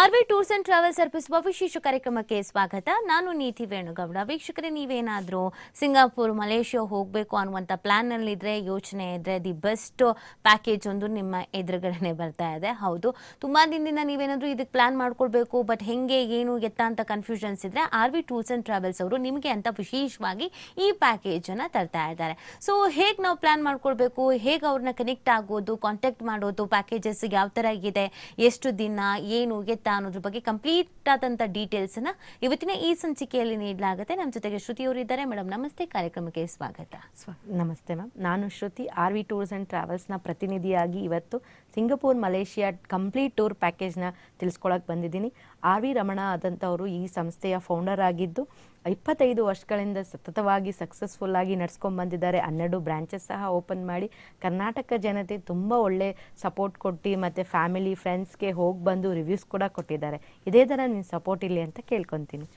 R V tours and travels ಅರ್ಪಿಸುವ ವಿಶೇಷ ಕಾರ್ಯಕ್ರಮಕ್ಕೆ ಸ್ವಾಗತ. ನಾನು ನೀತಿ ವೇಣುಗೌಡ. ವೀಕ್ಷಕರೇ, ನೀವೇನಾದರೂ ಸಿಂಗಾಪುರ್, ಮಲೇಷ್ಯಾ ಹೋಗಬೇಕು ಅನ್ನುವಂಥ ಪ್ಲ್ಯಾನಲ್ಲಿದ್ದರೆ ಯೋಚನೆ ಇದ್ದರೆ ದಿ ಬೆಸ್ಟ್ ಪ್ಯಾಕೇಜ್ ಒಂದು ನಿಮ್ಮ ಎದುರುಗಡೆನೆ ಬರ್ತಾ ಇದೆ. ಹೌದು, ತುಂಬ ದಿನದಿಂದ ನೀವೇನಾದರೂ ಇದಕ್ಕೆ ಪ್ಲ್ಯಾನ್ ಮಾಡ್ಕೊಳ್ಬೇಕು ಬಟ್ ಹೆಂಗೆ, ಏನು, ಎತ್ತ ಅಂತ ಕನ್ಫ್ಯೂಷನ್ಸ್ ಇದ್ದರೆ R V tours and travels ಅವರು ನಿಮಗೆ ಅಂತ ವಿಶೇಷವಾಗಿ ಈ ಪ್ಯಾಕೇಜನ್ನು ತರ್ತಾ ಇದ್ದಾರೆ. ಸೊ ಹೇಗೆ ನಾವು ಪ್ಲ್ಯಾನ್ ಮಾಡ್ಕೊಳ್ಬೇಕು, ಹೇಗೆ ಅವ್ರನ್ನ ಕನೆಕ್ಟ್ ಆಗೋದು ಕಾಂಟ್ಯಾಕ್ಟ್ ಮಾಡೋದು ಪ್ಯಾಕೇಜಸ್ ಯಾವ ಥರ ಆಗಿದೆ ಎಷ್ಟು ದಿನ, ಏನು ಅನ್ನೋದ್ರ ಬಗ್ಗೆ ಕಂಪ್ಲೀಟ್ ಆದಂಥ ಡೀಟೇಲ್ಸನ್ನು ಇವತ್ತಿನ ಈ ಸಂಚಿಕೆಯಲ್ಲಿ ನೀಡಲಾಗುತ್ತೆ. ನಮ್ಮ ಜೊತೆಗೆ ಶ್ರುತಿ ಅವರು ಇದ್ದಾರೆ. ಮೇಡಮ್, ನಮಸ್ತೆ. ಕಾರ್ಯಕ್ರಮಕ್ಕೆ ಸ್ವಾಗತ. ಸ್ವಾ, ನಮಸ್ತೆ ಮ್ಯಾಮ್. ನಾನು Shruti, R V tours and ಟ್ರಾವೆಲ್ಸ್ನ ಪ್ರತಿನಿಧಿಯಾಗಿ ಇವತ್ತು ಸಿಂಗಪೂರ್, ಮಲೇಷಿಯಾ ಕಂಪ್ಲೀಟ್ ಟೂರ್ ಪ್ಯಾಕೇಜ್ನ ತಿಳಿಸ್ಕೊಳಕ್ಕೆ ಬಂದಿದ್ದೀನಿ. ಆರ್ ವಿ ರಮಣ ಆದಂಥವರು ಈ ಸಂಸ್ಥೆಯ ಫೌಂಡರ್ ಆಗಿದ್ದು ಇಪ್ಪತ್ತೈದು ವರ್ಷಗಳಿಂದ ಸತತವಾಗಿ ಸಕ್ಸಸ್ಫುಲ್ ಆಗಿ ನಡ್ಸ್ಕೊಂಡು ಬಂದಿದ್ದಾರೆ. ಹನ್ನೆರಡು ಬ್ರಾಂಚಸ್ ಸಹ ಓಪನ್ ಮಾಡಿ ಕರ್ನಾಟಕ ಜನತೆ ತುಂಬ ಒಳ್ಳೆ ಸಪೋರ್ಟ್ ಕೊಟ್ಟು ಮತ್ತು ಫ್ಯಾಮಿಲಿ ಫ್ರೆಂಡ್ಸ್ಗೆ ಹೋಗಿ ಬಂದು ರಿವ್ಯೂಸ್ ಕೂಡ ಕೊಟ್ಟಿದ್ದಾರೆ. ಇದೇ ಥರ ನಿಮ್ಮ ಸಪೋರ್ಟ್ ಇಲ್ಲಿ ಅಂತ ಕೇಳ್ಕೊತೀನಿ.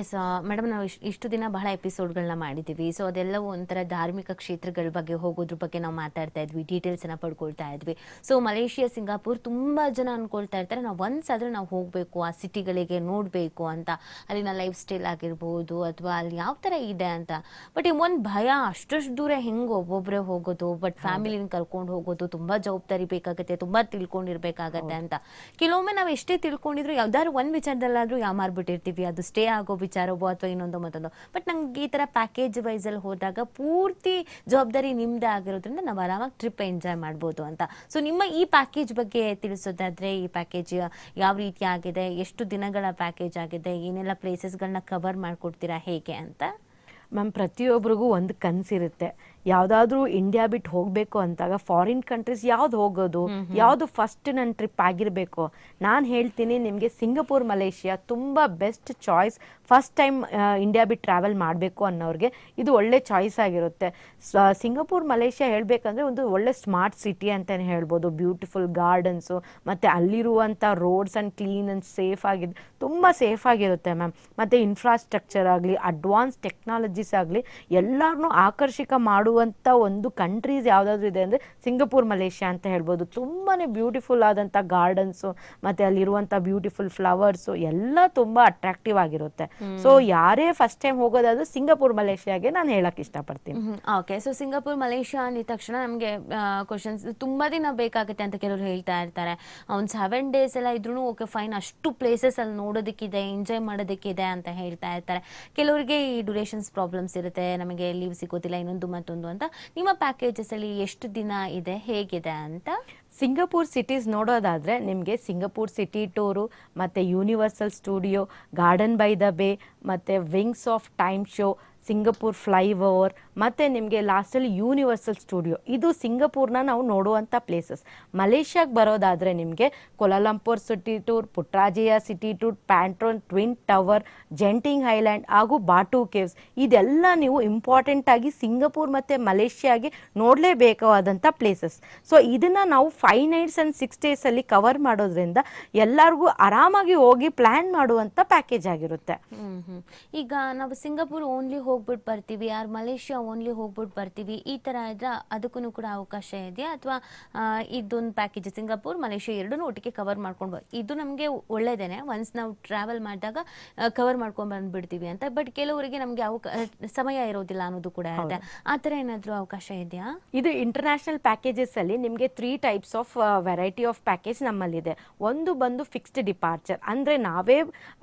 ಎಸ್ ಮೇಡಮ್ ನಾವು ಇಷ್ಟು ಇಷ್ಟು ದಿನ ಬಹಳ ಎಪಿಸೋಡ್ಗಳನ್ನ ಮಾಡಿದ್ದೀವಿ ಸೊ ಅದೆಲ್ಲವೂ ಒಂಥರ ಧಾರ್ಮಿಕ ಕ್ಷೇತ್ರಗಳ ಬಗ್ಗೆ ಹೋಗೋದ್ರ ಬಗ್ಗೆ ನಾವು ಮಾತಾಡ್ತಾ ಇದ್ವಿ ಡೀಟೇಲ್ಸನ್ನು ಪಡ್ಕೊಳ್ತಾ ಇದ್ವಿ. ಸೊ ಮಲೇಷಿಯಾ ಸಿಂಗಾಪುರ್ ತುಂಬ ಜನ ಅಂದ್ಕೊಳ್ತಾ ಇರ್ತಾರೆ. ನಾವು ಒನ್ಸ್ ಆದರೆ ನಾವು ಹೋಗಬೇಕು ಆ ಸಿಟಿಗಳಿಗೆ ನೋಡಬೇಕು ಅಂತ. ಅಲ್ಲಿನ ಲೈಫ್ ಸ್ಟೈಲ್ ಆಗಿರ್ಬೋದು ಅಥವಾ ಅಲ್ಲಿ ಯಾವ ಥರ ಇದೆ ಅಂತ. ಬಟ್ ಈ ಒಂದು ಭಯ ಅಷ್ಟಷ್ಟು ದೂರ ಹೆಂಗೆ ಒಬ್ಬೊಬ್ಬರೇ ಹೋಗೋದು ಬಟ್ ಫ್ಯಾಮಿಲಿನ ಕರ್ಕೊಂಡು ಹೋಗೋದು ತುಂಬ ಜವಾಬ್ದಾರಿ ಬೇಕಾಗುತ್ತೆ ತುಂಬ ತಿಳ್ಕೊಂಡಿರ್ಬೇಕಾಗತ್ತೆ ಅಂತ. ಕೆಲವೊಮ್ಮೆ ನಾವು ಎಷ್ಟೇ ತಿಳ್ಕೊಂಡಿದ್ರು ಯಾವ್ದಾದ್ರು ಒಂದು ವಿಚಾರದಲ್ಲಾದ್ರೂ ಯಾಮಾರ್ಬಿಟ್ಟಿರ್ತೀವಿ ಅದು ಸ್ಟೇ ಆಗೋ ವಿಚಾರವೋ ಅಥವಾ ಇನ್ನೊಂದು ಮತ್ತೊಂದು ಬಟ್ ನಂಗೆ ಈ ಥರ ಪ್ಯಾಕೇಜ್ ವೈಸಲ್ಲಿ ಹೋದಾಗ ಪೂರ್ತಿ ಜವಾಬ್ದಾರಿ ನಿಮ್ಮದೇ ಆಗಿರೋದ್ರಿಂದ ನಾವು ಆರಾಮಾಗಿ ಟ್ರಿಪ್ ಎಂಜಾಯ್ ಮಾಡ್ಬೋದು ಅಂತ. ಸೊ ನಿಮ್ಮ ಈ ಪ್ಯಾಕೇಜ್ ಬಗ್ಗೆ ತಿಳಿಸೋದಾದ್ರೆ ಈ ಪ್ಯಾಕೇಜ್ ಯಾವ ರೀತಿ ಆಗಿದೆ, ಎಷ್ಟು ದಿನಗಳ ಪ್ಯಾಕೇಜ್ ಆಗಿದೆ, ಏನೆಲ್ಲ ಪ್ಲೇಸಸ್ಗಳನ್ನ ಕವರ್ ಮಾಡಿಕೊಡ್ತೀರಾ, ಹೇಗೆ ಅಂತ? ಮ್ಯಾಮ್ ಪ್ರತಿಯೊಬ್ಬರಿಗೂ ಒಂದು ಕನಸಿರುತ್ತೆ. ಯಾವುದಾದ್ರೂ ಇಂಡಿಯಾ ಬಿಟ್ಟು ಹೋಗಬೇಕು ಅಂತಾಗ ಫಾರಿನ್ ಕಂಟ್ರೀಸ್ ಯಾವ್ದು ಹೋಗೋದು ಯಾವುದು ಫಸ್ಟ್ ನನ್ನ ಟ್ರಿಪ್ ಆಗಿರಬೇಕು? ನಾನು ಹೇಳ್ತೀನಿ ನಿಮಗೆ ಸಿಂಗಪುರ್ ಮಲೇಷಿಯಾ ತುಂಬ best choice first time India ಬಿಟ್ಟು ಟ್ರಾವೆಲ್ ಮಾಡಬೇಕು ಅನ್ನೋರಿಗೆ ಇದು ಒಳ್ಳೆ ಚಾಯ್ಸ್ ಆಗಿರುತ್ತೆ. ಸಿಂಗಾಪುರ್ ಮಲೇಷಿಯಾ ಹೇಳಬೇಕಂದ್ರೆ ಒಂದು ಒಳ್ಳೆ ಸ್ಮಾರ್ಟ್ ಸಿಟಿ ಅಂತಲೇ ಹೇಳ್ಬೋದು. ಬ್ಯೂಟಿಫುಲ್ ಗಾರ್ಡನ್ಸು ಮತ್ತು ಅಲ್ಲಿರುವಂಥ roads and clean and safe ಆಗಿದೆ ತುಂಬ ಸೇಫ್ ಆಗಿರುತ್ತೆ ಮ್ಯಾಮ್ ಮತ್ತು ಇನ್ಫ್ರಾಸ್ಟ್ರಕ್ಚರ್ ಆಗಲಿ ಅಡ್ವಾನ್ಸ್ ಟೆಕ್ನಾಲಜೀಸ್ ಆಗಲಿ ಎಲ್ಲರನ್ನೂ ಆಕರ್ಷಕ ಮಾಡುವಂಥ ಒಂದು ಕಂಟ್ರೀಸ್ ಯಾವುದಾದ್ರೂ ಇದೆ ಅಂದರೆ ಸಿಂಗಪೂರ್ ಮಲೇಷ್ಯಾ ಅಂತ ಹೇಳ್ಬೋದು. ತುಂಬಾ ಬ್ಯೂಟಿಫುಲ್ ಆದಂಥ ಗಾರ್ಡನ್ಸು ಮತ್ತು ಅಲ್ಲಿರುವಂಥ ಬ್ಯೂಟಿಫುಲ್ ಫ್ಲವರ್ಸು ಎಲ್ಲ ತುಂಬ ಅಟ್ರಾಕ್ಟಿವ್ ಆಗಿರುತ್ತೆ. ಸೊ ಯಾರೇ ಫಸ್ಟ್ ಟೈಮ್ ಹೋಗೋದಾದ್ರೂ ಸಿಂಗಪೂರ್ ಮಲೇಷ್ಯಾಗೆ ನಾನು ಹೇಳಕ್ಕೆ ಇಷ್ಟಪಡ್ತೀನಿ. ಓಕೆ ಸೊ ಸಿಂಗಾಪುರ್ ಮಲೇಷ್ಯಾ ಅಂದಿದ ತಕ್ಷಣ ನಮಗೆ ಕ್ವಶನ್ಸ್ ತುಂಬ ದಿನ ಬೇಕಾಗುತ್ತೆ ಅಂತ ಕೆಲವರು ಹೇಳ್ತಾ ಇರ್ತಾರೆ. ಒಂದು ಸೆವೆನ್ ಡೇಸ್ ಎಲ್ಲ ಇದ್ರೂ ಓಕೆ ಫೈನ್ ಅಷ್ಟು ಪ್ಲೇಸಸ್ ಅಲ್ಲಿ ನೋಡೋದಕ್ಕಿದೆ ಎಂಜಾಯ್ ಮಾಡೋದಕ್ಕಿದೆ ಅಂತ ಹೇಳ್ತಾ ಇರ್ತಾರೆ. ಕೆಲವರಿಗೆ ಈ ಡ್ಯೂರೇಷನ್ಸ್ ಪ್ರಾಬ್ಲಮ್ಸ್ ಇರುತ್ತೆ ನಮಗೆ ಲೀವ್ ಸಿಗೋದಿಲ್ಲ ಇನ್ನೊಂದು ಮತ್ತೊಂದು ಅಂತ. ನಿಮ್ಮ ಪ್ಯಾಕೇಜಸ್ ಅಲ್ಲಿ ಎಷ್ಟು ದಿನ ಇದೆ, ಹೇಗಿದೆ ಅಂತ? ಸಿಂಗಪೂರ್ ಸಿಟೀಸ್ ನೋಡೋದಾದರೆ ನಿಮಗೆ ಸಿಂಗಪೂರ್ ಸಿಟಿ ಟೂರು ಮತ್ತು universal studio garden by the bay ಮತ್ತು wings of time show Singapore fly over ಮತ್ತು ನಿಮಗೆ ಲಾಸ್ಟಲ್ಲಿ ಯೂನಿವರ್ಸಲ್ ಸ್ಟುಡಿಯೋ. ಇದು ಸಿಂಗಾಪುರ್ನ ನಾವು ನೋಡುವಂಥ ಪ್ಲೇಸಸ್. ಮಲೇಷ್ಯಾಗೆ ಬರೋದಾದರೆ ನಿಮಗೆ Kuala Lumpur city tour, Putrajaya city tour, Petronas twin tower, Genting island ಹಾಗೂ ಬಾಟು ಕೇವ್ಸ್. ಇದೆಲ್ಲ ನೀವು ಇಂಪಾರ್ಟೆಂಟ್ ಆಗಿ ಸಿಂಗಪೂರ್ ಮತ್ತು ಮಲೇಷ್ಯಾಗೆ ನೋಡಲೇಬೇಕಾದಂಥ ಪ್ಲೇಸಸ್. ಸೊ, ಇದನ್ನು ನಾವು ಫೈವ್ ನೈಟ್ಸ್ ಆ್ಯಂಡ್ ಸಿಕ್ಸ್ ಡೇಸಲ್ಲಿ ಕವರ್ ಮಾಡೋದ್ರಿಂದ ಎಲ್ಲರಿಗೂ ಆರಾಮಾಗಿ ಹೋಗಿ ಪ್ಲ್ಯಾನ್ ಮಾಡುವಂಥ ಪ್ಯಾಕೇಜ್ ಆಗಿರುತ್ತೆ. ಈಗ ನಾವು ಸಿಂಗಾಪುರ್ ಓನ್ಲಿ ಹೋಗ್ಬಿಟ್ಟು ಬರ್ತೀವಿ ಯಾರು ಮಲೇಷ್ಯಾ ಓನ್ಲಿ ಹೋಗ್ಬಿಟ್ಟು ಬರ್ತೀವಿ ಈ ಥರ ಇದ್ರೆ ಅದಕ್ಕೂ ಕೂಡ ಅವಕಾಶ ಇದೆಯಾ? ಅಥವಾ ಇದೊಂದು ಪ್ಯಾಕೇಜ್ ಸಿಂಗಾಪುರ್ ಮಲೇಷ್ಯಾ ಎರಡನ್ನೂ ಒಟ್ಟಿಗೆ ಕವರ್ ಮಾಡ್ಕೊಂಡು ಇದು ನಮಗೆ ಒಳ್ಳೇದೇನೆ ಒನ್ಸ್ ನಾವು ಟ್ರಾವೆಲ್ ಮಾಡಿದಾಗ ಕವರ್ ಮಾಡ್ಕೊಂಡು ಬಂದ್ಬಿಡ್ತೀವಿ ಅಂತ ಬಟ್ ಕೆಲವರಿಗೆ ನಮಗೆ ಅವಕ ಸಮಯ ಇರೋದಿಲ್ಲ ಅನ್ನೋದು ಕೂಡ ಇದೆ ಆ ಥರ ಏನಾದರೂ ಅವಕಾಶ ಇದೆಯಾ? ಇದು ಇಂಟರ್ನ್ಯಾಷನಲ್ ಪ್ಯಾಕೇಜಸ್ ಅಲ್ಲಿ ನಿಮಗೆ three types of variety of package ನಮ್ಮಲ್ಲಿದೆ. ಒಂದು ಬಂದು ಫಿಕ್ಸ್ಡ್ ಡಿಪಾರ್ಚರ್ ಅಂದರೆ ನಾವೇ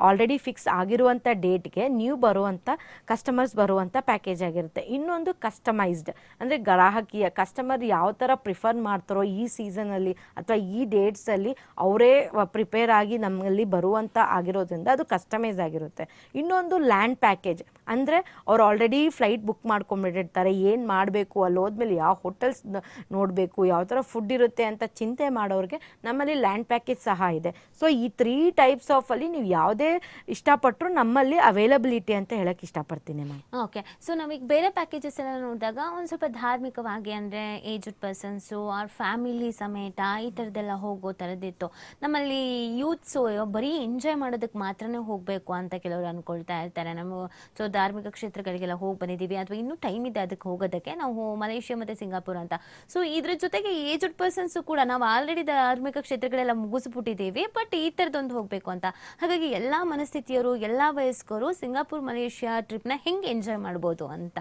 ಆಲ್ರೆಡಿ ಫಿಕ್ಸ್ ಆಗಿರುವಂಥ ಡೇಟ್ಗೆ ನೀವು ಬರುವಂಥ ಕಸ್ಟಮರ್ಸ್ ಬರುವಂಥ ಪ್ಯಾಕೇಜ್ ಆಗಿರುತ್ತೆ. ಇನ್ನೊಂದು ಕಸ್ಟಮೈಸ್ಡ್ ಅಂದರೆ ಗ್ರಾಹಕೀಯ ಕಸ್ಟಮರ್ ಯಾವ ಥರ ಪ್ರಿಫರ್ ಮಾಡ್ತಾರೋ ಈ ಸೀಸನಲ್ಲಿ ಅಥವಾ ಈ ಡೇಟ್ಸಲ್ಲಿ ಅವರೇ ಪ್ರಿಪೇರ್ ಆಗಿ ನಮ್ಮಲ್ಲಿ ಬರುವಂಥ ಆಗಿರೋದ್ರಿಂದ ಅದು ಕಸ್ಟಮೈಸ್ ಆಗಿರುತ್ತೆ. ಇನ್ನೊಂದು ಲ್ಯಾಂಡ್ ಪ್ಯಾಕೇಜ್ ಅಂದರೆ ಅವ್ರು ಆಲ್ರೆಡಿ ಫ್ಲೈಟ್ ಬುಕ್ ಮಾಡ್ಕೊಂಡ್ಬಿಟ್ಟಿರ್ತಾರೆ. ಏನು ಮಾಡಬೇಕು? ಅಲ್ಲಿ ಹೋದ್ಮೇಲೆ ಯಾವ ಹೋಟೆಲ್ಸ್ ನೋಡಬೇಕು? ಯಾವ ಥರ ಫುಡ್ ಇರುತ್ತೆ ಅಂತ ಚಿಂತೆ ಮಾಡೋರಿಗೆ ನಮ್ಮಲ್ಲಿ ಲ್ಯಾಂಡ್ ಪ್ಯಾಕೇಜ್ ಸಹ ಇದೆ. ಸೊ ಈ ತ್ರೀ ಟೈಪ್ಸ್ ಆಫಲ್ಲಿ ನೀವು ಯಾವುದೇ ಇಷ್ಟಪಟ್ಟರು ನಮ್ಮಲ್ಲಿ ಅವೈಲಬಿಲಿಟಿ ಅಂತ ಹೇಳಕ್ಕೆ ಇಷ್ಟಪಡ್ತೀನಿ ಮ್ಯಾಮ್. ಓಕೆ ಸೊ ನಾವೀಗ ಬೇರೆ ಪ್ಯಾಕೇಜಸ್ ಎಲ್ಲ ನೋಡಿದಾಗ ಒಂದು ಸ್ವಲ್ಪ ಧಾರ್ಮಿಕವಾಗಿ ಅಂದರೆ ಏಜ್ಡ್ ಪರ್ಸನ್ಸು ಆರ್ ಫ್ಯಾಮಿಲಿ ಸಮೇತ ಈ ಥರದ್ದೆಲ್ಲ ಹೋಗೋ ಥರದ್ದಿತ್ತು ನಮ್ಮಲ್ಲಿ ಯೂತ್ಸು ಬರೀ ಎಂಜಾಯ್ ಮಾಡೋದಕ್ಕೆ ಮಾತ್ರನೇ ಹೋಗಬೇಕು ಅಂತ ಕೆಲವರು ಅಂದ್ಕೊಳ್ತಾ ಇರ್ತಾರೆ. ನಮ್ಮ ಸೊ ಧಾರ್ಮಿಕ ಕ್ಷೇತ್ರಗಳಿಗೆಲ್ಲ ಹೋಗಿ ಬಂದಿದ್ದೀವಿ ಅಥವಾ ಇನ್ನೂ ಟೈಮ್ ಇದೆ ಅದಕ್ಕೆ ಹೋಗೋದಕ್ಕೆ. ನಾವು ಮಲೇಷ್ಯಾ ಮತ್ತು ಸಿಂಗಾಪುರ್ ಅಂತ. ಸೊ ಇದ್ರ ಜೊತೆಗೆ ಏಜ್ಡ್ ಪರ್ಸನ್ಸು ಕೂಡ ನಾವು ಆಲ್ರೆಡಿ ಧಾರ್ಮಿಕ ಕ್ಷೇತ್ರಗಳೆಲ್ಲ ಮುಗಿಸ್ಬಿಟ್ಟಿದ್ದೀವಿ ಬಟ್ ಈ ಥರದ್ದೊಂದು ಹೋಗಬೇಕು ಅಂತ. ಹಾಗಾಗಿ ಎಲ್ಲ ಮನಸ್ಥಿತಿಯವರು ಎಲ್ಲ ವಯಸ್ಕರು, ಸಿಂಗಾಪುರ್, ಮಲೇಷ್ಯಾ ಟ್ರಿಪ್ನ ಹೆಂಗೆ ಎಂಜಾಯ್ ಮಾಡ್ಬೋದು ಅಂತ.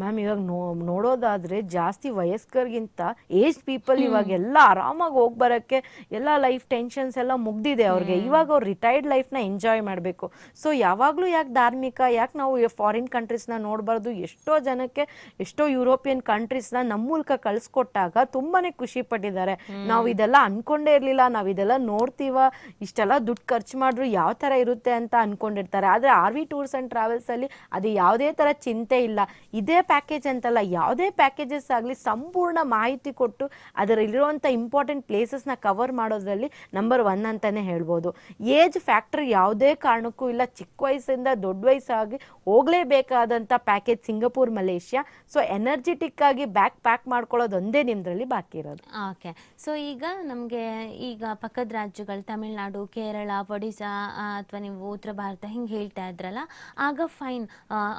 ಮ್ಯಾಮ್ ಇವಾಗ ನೋ ನೋಡೋದಾದ್ರೆ ಜಾಸ್ತಿ ವಯಸ್ಕರಿಗಿಂತ ಏಜ್ ಪೀಪಲ್ ಇವಾಗ ಎಲ್ಲ ಆರಾಮಾಗಿ ಹೋಗಿ ಬರೋಕ್ಕೆ ಎಲ್ಲ ಲೈಫ್ ಟೆನ್ಷನ್ಸ್ ಎಲ್ಲ ಮುಗ್ದಿದೆ ಅವ್ರಿಗೆ. ಇವಾಗ ಅವ್ರು ರಿಟೈರ್ಡ್ ಲೈಫ್ನ ಎಂಜಾಯ್ ಮಾಡಬೇಕು. ಸೊ ಯಾವಾಗಲೂ ಯಾಕೆ ಧಾರ್ಮಿಕ ಯಾಕೆ ನಾವು ಫಾರಿನ್ ಕಂಟ್ರೀಸ್ನ ನೋಡಬಾರ್ದು? ಎಷ್ಟೋ ಜನಕ್ಕೆ ಎಷ್ಟೋ ಯುರೋಪಿಯನ್ ಕಂಟ್ರೀಸ್ನ ನಮ್ಮ ಮೂಲಕ ಕಳಿಸ್ಕೊಟ್ಟಾಗ ತುಂಬಾನೇ ಖುಷಿ ಪಟ್ಟಿದ್ದಾರೆ. ನಾವು ಇದೆಲ್ಲ ಅನ್ಕೊಂಡೇ ಇರಲಿಲ್ಲ ನಾವು ಇದೆಲ್ಲ ನೋಡ್ತೀವ ಇಷ್ಟೆಲ್ಲ ದುಡ್ಡು ಖರ್ಚು ಮಾಡಿದ್ರು ಯಾವ ಥರ ಇರುತ್ತೆ ಅಂತ ಅನ್ಕೊಂಡಿರ್ತಾರೆ. ಆದರೆ ಆರ್ ವಿ ಟೂರ್ಸ್ ಆ್ಯಂಡ್ ಟ್ರಾವೆಲ್ಸಲ್ಲಿ ಅದು ಯಾವುದೇ ಥರ ಚಿಂತೆ ಇಲ್ಲ. ಇದೇ ಪ್ಯಾಕೇಜ್ ಅಂತಲ್ಲ, ಯಾವುದೇ ಪ್ಯಾಕೇಜಸ್ ಆಗಲಿ ಸಂಪೂರ್ಣ ಮಾಹಿತಿ ಕೊಟ್ಟು ಅದರಲ್ಲಿರುವಂಥ ಇಂಪಾರ್ಟೆಂಟ್ ಪ್ಲೇಸಸ್ನ ಕವರ್ ಮಾಡೋದ್ರಲ್ಲಿ ನಂಬರ್ ಒನ್ ಅಂತಲೇ ಹೇಳ್ಬೋದು. ಏಜ್ ಫ್ಯಾಕ್ಟ್ರಿ ಯಾವುದೇ ಕಾರಣಕ್ಕೂ ಇಲ್ಲ, ಚಿಕ್ಕ ವಯಸ್ಸಿಂದ ದೊಡ್ಡ ವಯಸ್ಸಾಗಿ ಹೋಗಲೇಬೇಕಾದಂಥ package Singapore Malaysia so energetic ಆಗಿ ಬ್ಯಾಕ್ ಪ್ಯಾಕ್ ಮಾಡ್ಕೊಳ್ಳೋದು ಒಂದೇ ನಿಮ್ಮದ್ರಲ್ಲಿ ಬಾಕಿ ಇರೋದು. ಓಕೆ ಸೊ ಈಗ ನಮಗೆ ಈಗ ಪಕ್ಕದ ರಾಜ್ಯಗಳು, ತಮಿಳುನಾಡು, ಕೇರಳ, ಒಡಿಶಾ ಅಥವಾ ನೀವು ಉತ್ತರ ಭಾರತ ಹಿಂಗೆ ಹೇಳ್ತಾ ಇದ್ರಲ್ಲ, ಆಗ ಫೈನ್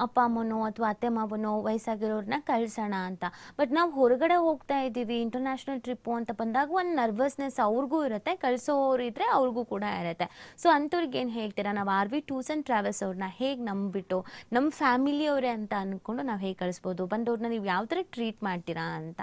ಅಪ್ಪ ಅಮ್ಮನೋ ಅಥವಾ ಅತ್ತೆ ಮಾವನೋ ವಯಸ್ಸಾಗಿರೋರನ್ನ ಕಳ್ಸೋಣ ಅಂತ. ಬಟ್ ನಾವು ಹೊರಗಡೆ ಹೋಗ್ತಾ ಇದ್ದೀವಿ ಇಂಟರ್ನ್ಯಾಷನಲ್ ಟ್ರಿಪ್ಪು ಅಂತ ಬಂದಾಗ ಒಂದು ನರ್ವಸ್ನೆಸ್ ಅವ್ರಿಗೂ ಇರುತ್ತೆ ಕಳಿಸೋರು ಇದ್ರೆ ಅವ್ರಿಗೂ ಕೂಡ ಇರುತ್ತೆ. ಸೊ ಅಂಥವ್ರಿಗೆ ಏನು ಹೇಳ್ತೀರಾ, ನಾವು R V tours and travels ಅವ್ರನ್ನ ಹೇಗೆ ನಂಬಿಬಿಟ್ಟು ನಮ್ಮ ಫ್ಯಾಮಿಲಿಯವರೇ ಅಂತ ಅಂದ್ಕೊಂಡು ನಾವು ಹೇಗೆ ಕಳಿಸ್ಬೋದು? ಬಂದವ್ರನ್ನ ನೀವು ಯಾವ ಥರ ಟ್ರೀಟ್ ಮಾಡ್ತೀರಾ ಅಂತ.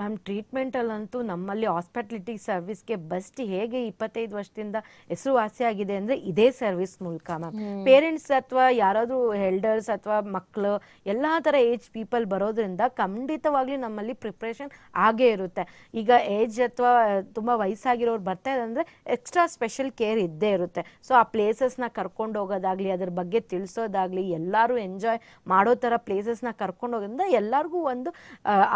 ಮ್ಯಾಮ್ ಟ್ರೀಟ್ಮೆಂಟಲ್ಲಂತೂ ನಮ್ಮಲ್ಲಿ ಹಾಸ್ಪಿಟ್ಲಿಟಿ ಸರ್ವಿಸ್ಗೆ ಬೆಸ್ಟ್ ಹೇಗೆ ಇಪ್ಪತ್ತೈದು ವರ್ಷದಿಂದ ಹೆಸರುವಾಸಿಯಾಗಿದೆ ಅಂದರೆ ಇದೇ ಸರ್ವಿಸ್ ಮೂಲಕ ಮ್ಯಾಮ್ ಪೇರೆಂಟ್ಸ್ ಅಥವಾ ಯಾರಾದರೂ ಎಲ್ಡರ್ಸ್ ಅಥವಾ ಮಕ್ಕಳು ಎಲ್ಲ ಥರ ಏಜ್ ಪೀಪಲ್ ಬರೋದ್ರಿಂದ ಖಂಡಿತವಾಗ್ಲೂ ನಮ್ಮಲ್ಲಿ ಪ್ರಿಪ್ರೇಷನ್ ಆಗೇ ಇರುತ್ತೆ. ಈಗ ಏಜ್ ಅಥವಾ ತುಂಬ ವಯಸ್ಸಾಗಿರೋರು ಬರ್ತಾ ಇದೆ ಅಂದರೆ ಎಕ್ಸ್ಟ್ರಾ ಸ್ಪೆಷಲ್ ಕೇರ್ ಇದ್ದೇ ಇರುತ್ತೆ. ಸೊ ಆ ಪ್ಲೇಸಸ್ನ ಕರ್ಕೊಂಡು ಹೋಗೋದಾಗಲಿ ಅದ್ರ ಬಗ್ಗೆ ತಿಳಿಸೋದಾಗಲಿ ಎಲ್ಲರೂ ಎಂಜಾಯ್ ಮಾಡೋ ಥರ ಪ್ಲೇಸಸ್ನ ಕರ್ಕೊಂಡು ಹೋಗೋದ್ರಿಂದ ಎಲ್ಲರಿಗೂ ಒಂದು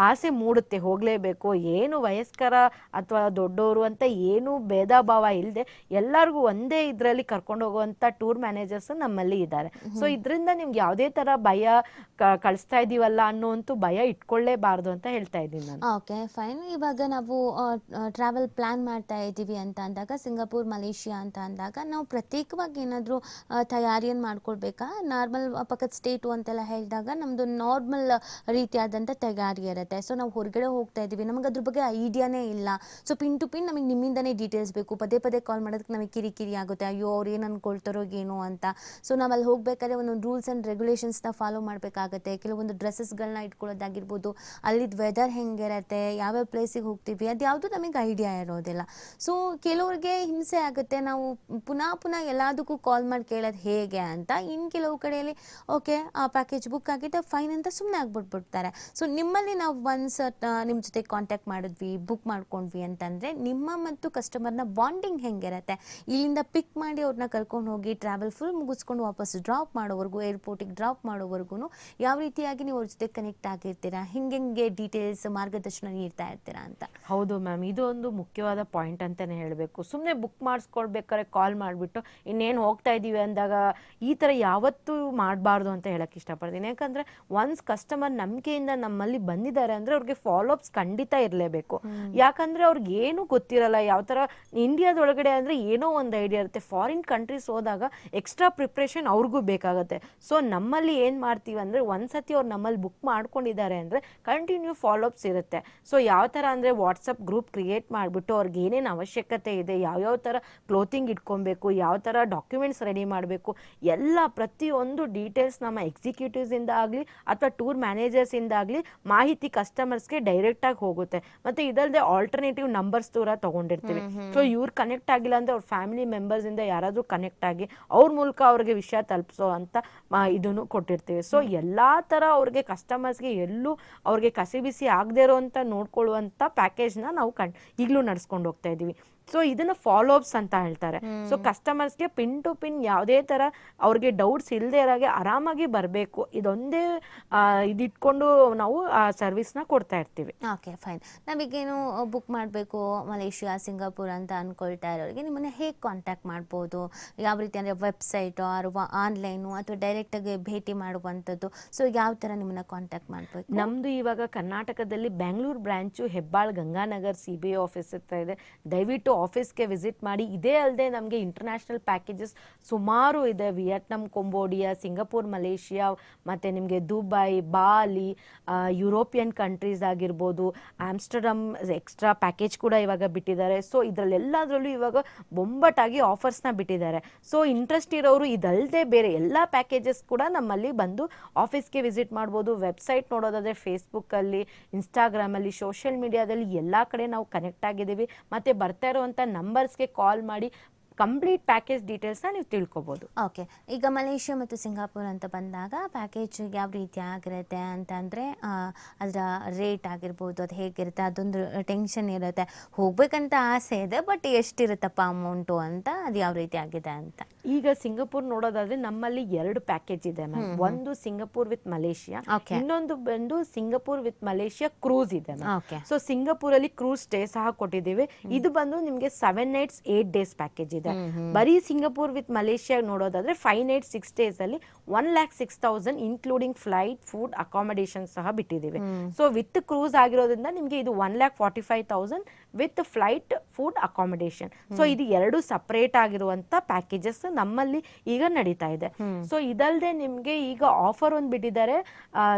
ಆಸೆ ಮೂಡುತ್ತೆ. ಹೋಗಲೇಬೇಕು ಏನು ವಯಸ್ಕರ ಅಥವಾ ದೊಡ್ಡವರು ಅಂತ ಏನು ಭೇದ ಭಾವ ಇಲ್ಲದೆ ಎಲ್ಲರಿಗೂ ಒಂದೇ ಇದರಲ್ಲಿ ಕರ್ಕೊಂಡು ಹೋಗುವಂಥ ಟೂರ್ ಮ್ಯಾನೇಜರ್ಸ್ ನಮ್ಮಲ್ಲಿ ಇದ್ದಾರೆ. ಸೊ ಇದರಿಂದ ನಿಮ್ಗೆ ಯಾವುದೇ ಥರ ಭಯ ಕಳಿಸ್ತಾ ಇದೀವಲ್ಲ ಅನ್ನೋಂತೂ ಭಯ ಇಟ್ಕೊಳ್ಳೇಬಾರ್ದು ಅಂತ ಹೇಳ್ತಾ ಇದ್ದೀನಿ ನಾನು. ಓಕೆ ಫೈನ್ ಇವಾಗ ನಾವು ಟ್ರಾವೆಲ್ ಪ್ಲಾನ್ ಮಾಡ್ತಾ ಇದ್ದೀವಿ ಅಂತ ಅಂದಾಗ ಸಿಂಗಾಪುರ್ ಮಲೇಷಿಯಾ ಅಂತ ಅಂದಾಗ ನಾವು ಪ್ರತ್ಯೇಕವಾಗಿ ಏನಾದರೂ ತಯಾರಿಯನ್ನು ಮಾಡ್ಕೊಳ್ಬೇಕಾ? ನಾರ್ಮಲ್ ಪಕ್ಕದ ಸ್ಟೇಟು ಅಂತೆಲ್ಲ ಹೇಳಿದಾಗ ನಮ್ಮದು ನಾರ್ಮಲ್ ರೀತಿಯಾದಂಥ ತಯಾರಿ ಇರುತ್ತೆ. ಸೊ ನಾವು ಹೊರಗಡೆ ಹೋಗ್ತಾ ಇದ್ದೀವಿ. ನಮಗೆ ಅದ್ರ ಬಗ್ಗೆ ಐಡಿಯಾನೇ ಇಲ್ಲ. ಸೊ ಪಿನ್ ಟು ಪಿನ್ ನಮಗೆ ನಿಮ್ಮಿಂದನೇ ಡೀಟೇಲ್ಸ್ ಬೇಕು. ಪದೇ ಪದೇ ಕಾಲ್ ಮಾಡೋದಕ್ಕೆ ನಮಗೆ ಕಿರಿ ಕಿರಿ ಆಗುತ್ತೆ. ಅಯ್ಯೋ, ಅವ್ರು ಏನು ಅನ್ಕೊಳ್ತಾರೋ ಏನೋ ಅಂತ. ಸೊ ನಾವು ಅಲ್ಲಿ ಹೋಗಬೇಕಾದ್ರೆ ಒಂದೊಂದು ರೂಲ್ಸ್ ಆ್ಯಂಡ್ ರೆಗ್ಯುಲೇಷನ್ಸ್ನ ಫಾಲೋ ಮಾಡಬೇಕಾಗತ್ತೆ. ಕೆಲವೊಂದು ಡ್ರೆಸ್ಸಸ್ಗಳನ್ನ ಇಟ್ಕೊಳ್ಳೋದಾಗಿರ್ಬೋದು ಅಲ್ಲಿದ್ದ ವೆದರ್ ಹೆಂಗಿರತ್ತೆ, ಯಾವ್ಯಾವ ಪ್ಲೇಸಿಗೆ ಹೋಗ್ತೀವಿ, ಅದು ಯಾವುದು ನಮಗೆ ಐಡಿಯಾ ಇರೋದಿಲ್ಲ. ಸೊ ಕೆಲವ್ರಿಗೆ ಹಿಂಸೆ ಆಗುತ್ತೆ. ನಾವು ಪುನಃ ಪುನಃ ಎಲ್ಲದಕ್ಕೂ ಕಾಲ್ ಮಾಡಿ ಕೇಳೋದು ಹೇಗೆ ಅಂತ ಇನ್ನು ಕೆಲವು ಕಡೆಯಲ್ಲಿ ಓಕೆ ಆ ಪ್ಯಾಕೇಜ್ ಬುಕ್ ಆಗಿದೆ ಫೈನ್ ಅಂತ ಸುಮ್ಮನೆ ಆಗ್ಬಿಟ್ಬಿಡ್ತಾರೆ. ಸೊ ನಿಮ್ಮಲ್ಲಿ ನಾವು ಒನ್ಸ್ ನಿಮ್ಮ ಜೊತೆ ಕಾಂಟ್ಯಾಕ್ಟ್ ಮಾಡಿದ್ವಿ ಬುಕ್ ಮಾಡ್ಕೊಂಡ್ವಿ ಅಂತಂದರೆ ನಿಮ್ಮ ಮತ್ತು ಕಸ್ಟಮರ್ನ ಬಾಂಡಿಂಗ್ ಹೆಂಗಿರತ್ತೆ? ಇಲ್ಲಿಂದ ಪಿಕ್ ಮಾಡಿ ಅವ್ರನ್ನ ಕರ್ಕೊಂಡು ಹೋಗಿ ಟ್ರಾವೆಲ್ ಫುಲ್ ಮುಗಿಸ್ಕೊಂಡು ವಾಪಸ್ ಡ್ರಾಪ್ ಮಾಡೋವರೆಗೂ ಏರ್ಪೋರ್ಟಿಗೆ ಡ್ರಾಪ್ ಮಾಡೋವರೆಗೂ ಯಾವ ರೀತಿಯಾಗಿ ನೀವು ಅವ್ರ ಜೊತೆ ಕನೆಕ್ಟ್ ಆಗಿರ್ತೀರಾ? ಹಿಂಗೆ ಡೀಟೇಲ್ಸ್ ಮಾರ್ಗದರ್ಶನ ನೀಡ್ತಾ ಇರ್ತೀರಾ ಅಂತ? ಹೌದು ಮ್ಯಾಮ್ ಇದು ಒಂದು ಮುಖ್ಯವಾದ ಪಾಯಿಂಟ್ ಅಂತಲೇ ಹೇಳಬೇಕು. ಸುಮ್ಮನೆ ಬುಕ್ ಮಾಡಿಸ್ಕೊಳ್ಬೇಕಾದ್ರೆ ಕಾಲ್ ಮಾಡಿಬಿಟ್ಟು ಇನ್ನೇನು ಹೋಗ್ತಾ ಇದ್ದೀವಿ ಅಂದಾಗ ಈ ಥರ ಯಾವತ್ತೂ ಮಾಡಬಾರ್ದು ಅಂತ ಹೇಳಕ್ಕೆ ಇಷ್ಟಪಡ್ತೀನಿ. ಯಾಕಂದರೆ ಒನ್ಸ್ ಕಸ್ಟಮರ್ ನಂಬಿಕೆಯಿಂದ ನಮ್ಮಲ್ಲಿ ಬಂದಿದ್ದಾರೆ ಅಂದರೆ ಅವ್ರಿಗೆ ಫಾಲೋಅಪ್ಸ್ ಖಂಡಿತ ಇರಲೇಬೇಕು. ಯಾಕಂದ್ರೆ ಅವ್ರಿಗೆ ಏನು ಗೊತ್ತಿರಲ್ಲ ಯಾವ ಥರ ಇಂಡಿಯಾದೊಳಗಡೆ ಅಂದರೆ ಏನೋ ಒಂದು ಐಡಿಯಾ ಇರುತ್ತೆ. ಫಾರಿನ್ ಕಂಟ್ರೀಸ್ ಹೋದಾಗ ಎಕ್ಸ್ಟ್ರಾ ಪ್ರಿಪ್ರೇಷನ್ ಅವ್ರಿಗೂ ಬೇಕಾಗುತ್ತೆ. ಸೊ ನಮ್ಮಲ್ಲಿ ಏನು ಮಾಡ್ತೀವಿ ಅಂದರೆ ಒಂದ್ಸತಿ ಅವ್ರು ನಮ್ಮಲ್ಲಿ ಬುಕ್ ಮಾಡ್ಕೊಂಡಿದ್ದಾರೆ ಅಂದರೆ ಕಂಟಿನ್ಯೂ ಫಾಲೋಅಪ್ಸ್ ಇರುತ್ತೆ. ಸೊ ಯಾವ ಥರ ಅಂದ್ರೆ ವಾಟ್ಸಪ್ ಗ್ರೂಪ್ ಕ್ರಿಯೇಟ್ ಮಾಡಿಬಿಟ್ಟು ಅವ್ರಿಗೆ ಏನೇನು ಅವಶ್ಯಕತೆ ಇದೆ ಯಾವ್ಯಾವ ಥರ ಕ್ಲೋತಿಂಗ್ ಇಟ್ಕೊಬೇಕು ಯಾವ ಥರ ಡಾಕ್ಯುಮೆಂಟ್ಸ್ ರೆಡಿ ಮಾಡಬೇಕು ಎಲ್ಲ ಪ್ರತಿಯೊಂದು ಡೀಟೇಲ್ಸ್ ನಮ್ಮ ಎಕ್ಸಿಕ್ಯೂಟಿವ್ಸಿಂದ ಆಗಲಿ ಅಥವಾ ಟೂರ್ ಮ್ಯಾನೇಜರ್ಸಿಂದ ಆಗಲಿ ಮಾಹಿತಿ ಕಸ್ಟಮರ್ಸ್ಗೆ ಡೈರೆಕ್ಟಾಗಿ ಹೋಗುತ್ತೆ ಮತ್ತೆ ಇದಲ್ಲದೆ ಆಲ್ಟರ್ನೇಟಿವ್ ನಂಬರ್ಸ್ ದೂರ ತಗೊಂಡಿರ್ತೀವಿ. ಸೊ ಇವ್ರು ಕನೆಕ್ಟ್ ಆಗಿಲ್ಲ ಅಂದ್ರೆ ಅವ್ರ ಫ್ಯಾಮಿಲಿ ಮೆಂಬರ್ಸ್ ಇಂದ ಯಾರಾದರೂ ಕನೆಕ್ಟ್ ಆಗಿ ಅವ್ರ ಮೂಲಕ ಅವ್ರಿಗೆ ವಿಷಯ ತಲುಪಿಸೋ ಅಂತ ಇದನ್ನು ಕೊಟ್ಟಿರ್ತೀವಿ. ಸೊ ಎಲ್ಲಾ ತರ ಅವ್ರಿಗೆ ಕಸ್ಟಮರ್ಸ್ಗೆ ಎಲ್ಲೂ ಅವ್ರಿಗೆ ಕಸಿ ಬಿಸಿ ಆಗದೆ ಇರೋಂಥ ನೋಡ್ಕೊಳ್ಳುವಂಥ ಪ್ಯಾಕೇಜ್ನ ನಾವು ಕಣ್ ಈಗಲೂ ನಡ್ಸ್ಕೊಂಡು ಹೋಗ್ತಾ ಇದ್ದೀವಿ ಸೊ ಇದನ್ನ ಫಾಲೋ ಅಪ್ಸ್ ಅಂತ ಹೇಳ್ತಾರೆ. ಸೊ ಕಸ್ಟಮರ್ಸ್ಗೆ ಪಿನ್ ಟು ಪಿನ್ ಯಾವುದೇ ತರ ಅವ್ರಿಗೆ ಡೌಟ್ಸ್ ಇಲ್ಲದೆ ಇರೋಗೆ ಆರಾಮಾಗಿ ಬರಬೇಕು. ಇದೊಂದೇ ಇದಿಟ್ಕೊಂಡು ನಾವು ಆ ಸರ್ವಿಸ್ನ ಕೊಡ್ತಾ ಇರ್ತೀವಿ. ಓಕೆ ಫೈನ್ ನಾವೀಗೇನು ಬುಕ್ ಮಾಡಬೇಕು ಮಲೇಷಿಯಾ ಸಿಂಗಾಪುರ್ ಅಂತ ಅನ್ಕೊಳ್ತಾ ಇರೋರಿಗೆ ನಿಮ್ಮನ್ನ ಹೇಗೆ ಕಾಂಟ್ಯಾಕ್ಟ್ ಮಾಡ್ಬೋದು? ಯಾವ ರೀತಿ ಅಂದರೆ ವೆಬ್ಸೈಟ್ ಅಥವಾ ಆನ್ಲೈನು ಅಥವಾ ಡೈರೆಕ್ಟಾಗಿ ಭೇಟಿ ಮಾಡುವಂಥದ್ದು. ಸೊ ಯಾವ ಥರ ನಿಮ್ಮನ್ನ ಕಾಂಟ್ಯಾಕ್ಟ್ ಮಾಡಬೇಕು? ನಮ್ದು ಇವಾಗ ಕರ್ನಾಟಕದಲ್ಲಿ Bengaluru branch Hebbal Ganganagar C B I office ಹತ್ರ ಇದೆ. ದಯವಿಟ್ಟು ಆಫೀಸ್ಗೆ ವಿಸಿಟ್ ಮಾಡಿ, ಇದೇ ಅಲ್ಲದೆ ನಮಗೆ ಇಂಟರ್ನ್ಯಾಷನಲ್ ಪ್ಯಾಕೇಜಸ್ ಸುಮಾರು ಇದೆ. ವಿಯೆಟ್ನಾಂ, ಕೊಂಬೋಡಿಯಾ, ಸಿಂಗಪೂರ್, ಮಲೇಷಿಯಾ, ಮತ್ತು ನಿಮಗೆ ದುಬೈ, ಬಾಲಿ ಯುರೋಪಿಯನ್ ಕಂಟ್ರೀಸ್ ಆಗಿರ್ಬೋದು. ಆಮ್ಸ್ಟರ್ಡಮ್ ಎಕ್ಸ್ಟ್ರಾ ಪ್ಯಾಕೇಜ್ ಕೂಡ ಇವಾಗ ಬಿಟ್ಟಿದ್ದಾರೆ. ಸೊ ಇದರಲ್ಲೆಲ್ಲದರಲ್ಲೂ ಇವಾಗ ಬೊಂಬಟ್ಟಾಗಿ ಆಫರ್ಸ್ನ ಬಿಟ್ಟಿದ್ದಾರೆ. ಸೊ ಇಂಟ್ರೆಸ್ಟ್ ಇರೋರು ಇದಲ್ಲದೆ ಬೇರೆ ಎಲ್ಲ ಪ್ಯಾಕೇಜಸ್ ಕೂಡ ನಮ್ಮಲ್ಲಿ ಬಂದು ಆಫೀಸ್ಗೆ ವಿಸಿಟ್ ಮಾಡ್ಬೋದು. ವೆಬ್ಸೈಟ್ ನೋಡೋದಾದರೆ ಫೇಸ್ಬುಕ್ಕಲ್ಲಿ ಇನ್ಸ್ಟಾಗ್ರಾಮಲ್ಲಿ ಸೋಷಿಯಲ್ ಮೀಡಿಯಾದಲ್ಲಿ ಎಲ್ಲ ಕಡೆ ನಾವು ಕನೆಕ್ಟ್ ಆಗಿದ್ದೀವಿ. ಮತ್ತು ಬರ್ತಾ ಇರುವಂಥ ನಂಬರ್ಸ್ಗೆ ಕಾಲ್ ಮಾಡಿ ಕಂಪ್ಲೀಟ್ ಪ್ಯಾಕೇಜ್ ಡೀಟೇಲ್ಸ್ ನೀವು ತಿಳ್ಕೊಬಹುದು ಓಕೆ ಈಗ ಮಲೇಷ್ಯಾ ಮತ್ತು ಸಿಂಗಾಪುರ್ ಅಂತ ಬಂದಾಗ ಪ್ಯಾಕೇಜ್ ಯಾವ ರೀತಿ ಆಗಿರುತ್ತೆ ಅಂತಂದರೆ ಅದರ ರೇಟ್ ಆಗಿರ್ಬೋದು ಅದು ಹೇಗಿರುತ್ತೆ ಅದೊಂದು ಟೆನ್ಷನ್ ಇರುತ್ತೆ. ಹೋಗ್ಬೇಕಂತ ಆಸೆ ಇದೆ ಬಟ್ ಎಷ್ಟಿರುತ್ತಪ್ಪ ಅಮೌಂಟು ಅಂತ ಅದು ಯಾವ ರೀತಿ ಆಗಿದೆ ಅಂತ. ಈಗ ಸಿಂಗಾಪುರ್ ನೋಡೋದಾದ್ರೆ ನಮ್ಮಲ್ಲಿ ಎರಡು ಪ್ಯಾಕೇಜ್ ಇದೆ ಮ್ಯಾಮ್ ಒಂದು ಸಿಂಗಾಪುರ್ ವಿತ್ ಮಲೇಷಿಯಾ. ಇನ್ನೊಂದು ಬಂದು ಸಿಂಗಾಪುರ್ ವಿತ್ ಮಲೇಷಿಯಾ ಕ್ರೂಸ್ ಇದೆ. ಸೊ ಸಿಂಗಾಪುರ್ ಅಲ್ಲಿ ಕ್ರೂಸ್ ಸ್ಟೇ ಸಹ ಕೊಟ್ಟಿದ್ದೀವಿ. ಇದು ಬಂದು ನಿಮಗೆ seven nights eight days package ಇದೆ. ಬರೀ ಸಿಂಗಪುರ್ ವಿತ್ ಮಲೇಷಿಯಾ ನೋಡೋದಾದ್ರೆ ಫೈವ್ ನೈಟ್ ಸಿಕ್ಸ್ ಡೇಸ್ ಅಲ್ಲಿ one lakh six thousand including flight food accommodation ಸಹ ಬಿಟ್ಟಿದ್ದೀವಿ ಸೊ ವಿತ್ ಕ್ರೂಸ್ ಆಗಿರೋದ್ರಿಂದ ನಿಮಗೆ ಇದು one lakh forty five thousand with flight food accommodation. So ಇದು ಎರಡು ಸಪರೇಟ್ ಆಗಿರುವಂತ ಪ್ಯಾಕೇಜಸ್ ನಮ್ಮಲ್ಲಿ ಈಗ ನಡೀತಾ ಇದೆ. ಸೊ ಇದಲ್ಲದೆ ನಿಮ್ಗೆ ಈಗ ಆಫರ್ ಒಂದು ಬಿಟ್ಟಿದ್ದಾರೆ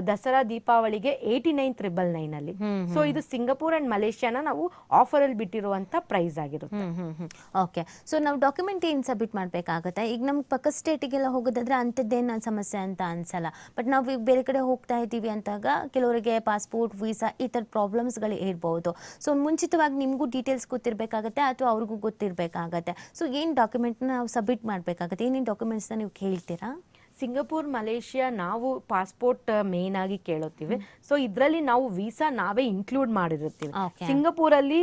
ದಸರಾ ದೀಪಾವಳಿಗೆ ಏಯ್ಟಿ ನೈನ್ ತ್ರಿಬಲ್ ನೈನ್ ಅಲ್ಲಿ. ಸೊ ಇದು ಸಿಂಗಪುರ್ ಅಂಡ್ ಮಲೇಷಿಯಾನ ನಾವು ಆಫರ್ ಅಲ್ಲಿ ಬಿಟ್ಟಿರುವಂತ ಪ್ರೈಸ್ ಆಗಿರುತ್ತೆ. ಓಕೆ ಸೊ ನಾವು ಡಾಕ್ಯುಮೆಂಟ್ ಏನ್ ಸಬ್ಮಿಟ್ ಮಾಡ್ಬೇಕಾಗತ್ತೆ? ಈಗ ನಮ್ಗೆ ಪಕ್ಕ ಸ್ಟೇಟಿಗೆಲ್ಲ ಹೋಗೋದಾದ್ರೆ ಅಂಥದ್ದೇನು ಸಮಸ್ಯೆ ಅಂತ ಅನ್ಸಲ್ಲ. ಬಟ್ ನಾವು ಈಗ ಬೇರೆ ಕಡೆ ಹೋಗ್ತಾ ಇದ್ದೀವಿ ಅಂತಾಗ ಕೆಲವರಿಗೆ ಪಾಸ್ಪೋರ್ಟ್ ವೀಸಾ ಈ ಥರ ಪ್ರಾಬ್ಲಮ್ಸ್ಗಳು ಇರ್ಬೋದು. ಸೊ ಮುಂಚಿತವಾಗಿ ನಿಮಗೂ ಡೀಟೇಲ್ಸ್ ಗೊತ್ತಿರಬೇಕಾಗತ್ತೆ ಅಥವಾ ಅವ್ರಿಗೂ ಗೊತ್ತಿರಬೇಕಾಗತ್ತೆ? ಸೊ ಏನು ಡಾಕ್ಯುಮೆಂಟ್ನ ನಾವು ಸಬ್ಮಿಟ್ ಮಾಡಬೇಕಾಗತ್ತೆ? ಏನೇನು ಡಾಕ್ಯುಮೆಂಟ್ಸ್ನ ನೀವು ಕೇಳ್ತೀರಾ? ಸಿಂಗಪೂರ್ ಮಲೇಷಿಯಾ ನಾವು ಪಾಸ್ಪೋರ್ಟ್ ಮೇನ್ ಆಗಿ ಕೇಳುತ್ತೀವಿ. ಸೊ ಇದರಲ್ಲಿ ನಾವು ವೀಸಾ ನಾವೇ ಇನ್ಕ್ಲೂಡ್ ಮಾಡಿರುತ್ತೀವಿ. ಅಲ್ಲಿ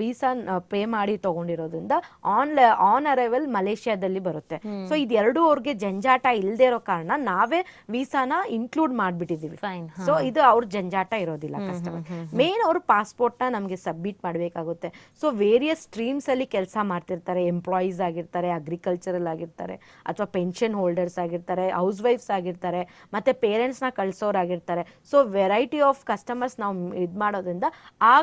ವೀಸಾ ಪೇ ಮಾಡಿ ತಗೊಂಡಿರೋದ್ರಿಂದ ಆನ್ ಆನ್ ಅರೈವಲ್ ಮಲೇಷಿಯಾದಲ್ಲಿ ಬರುತ್ತೆ. ಸೊ ಇದೆರಡು ಅವ್ರಿಗೆ ಜಂಜಾಟ ಇಲ್ಲದೆ ಇರೋ ಕಾರಣ ನಾವೇ ವೀಸಾನ ಇನ್ಕ್ಲೂಡ್ ಮಾಡ್ಬಿಟ್ಟಿದೀವಿ ಸೊ ಇದು ಅವ್ರ ಜಂಜಾಟ ಇರೋದಿಲ್ಲ ಕಸ್ಟಮರ್ ಮೇನ್ ಅವ್ರ ಪಾಸ್ಪೋರ್ಟ್ನ ನಮಗೆ ಸಬ್ಮಿಟ್ ಮಾಡಬೇಕಾಗುತ್ತೆ. ಸೊ ವೇರಿಯಸ್ ಸ್ಟ್ರೀಮ್ಸ್ ಅಲ್ಲಿ ಕೆಲಸ ಮಾಡ್ತಿರ್ತಾರೆ. ಎಂಪ್ಲಾಯೀಸ್ ಆಗಿರ್ತಾರೆ ಅಗ್ರಿಕಲ್ಚರಲ್ ಆಗಿರ್ತಾರೆ ಅಥವಾ ಪೆನ್ಷನ್ ಹೋಲ್ಡರ್ಸ್ ಆಗಿರ್ತಾರೆ ಹೌಸ್ ವೈಫ್ಸ್ ಆಗಿರ್ತಾರೆ ಮತ್ತೆ ಪೇರೆಂಟ್ಸ್ನ ಕಳ್ಸೋರಾಗಿರ್ತಾರೆ. ಸೊ ವೆರೈಟಿ ಆಫ್ ಕಸ್ಟಮರ್ಸ್ ನಾವು ಇದು ಮಾಡೋದ್ರಿಂದ ಆ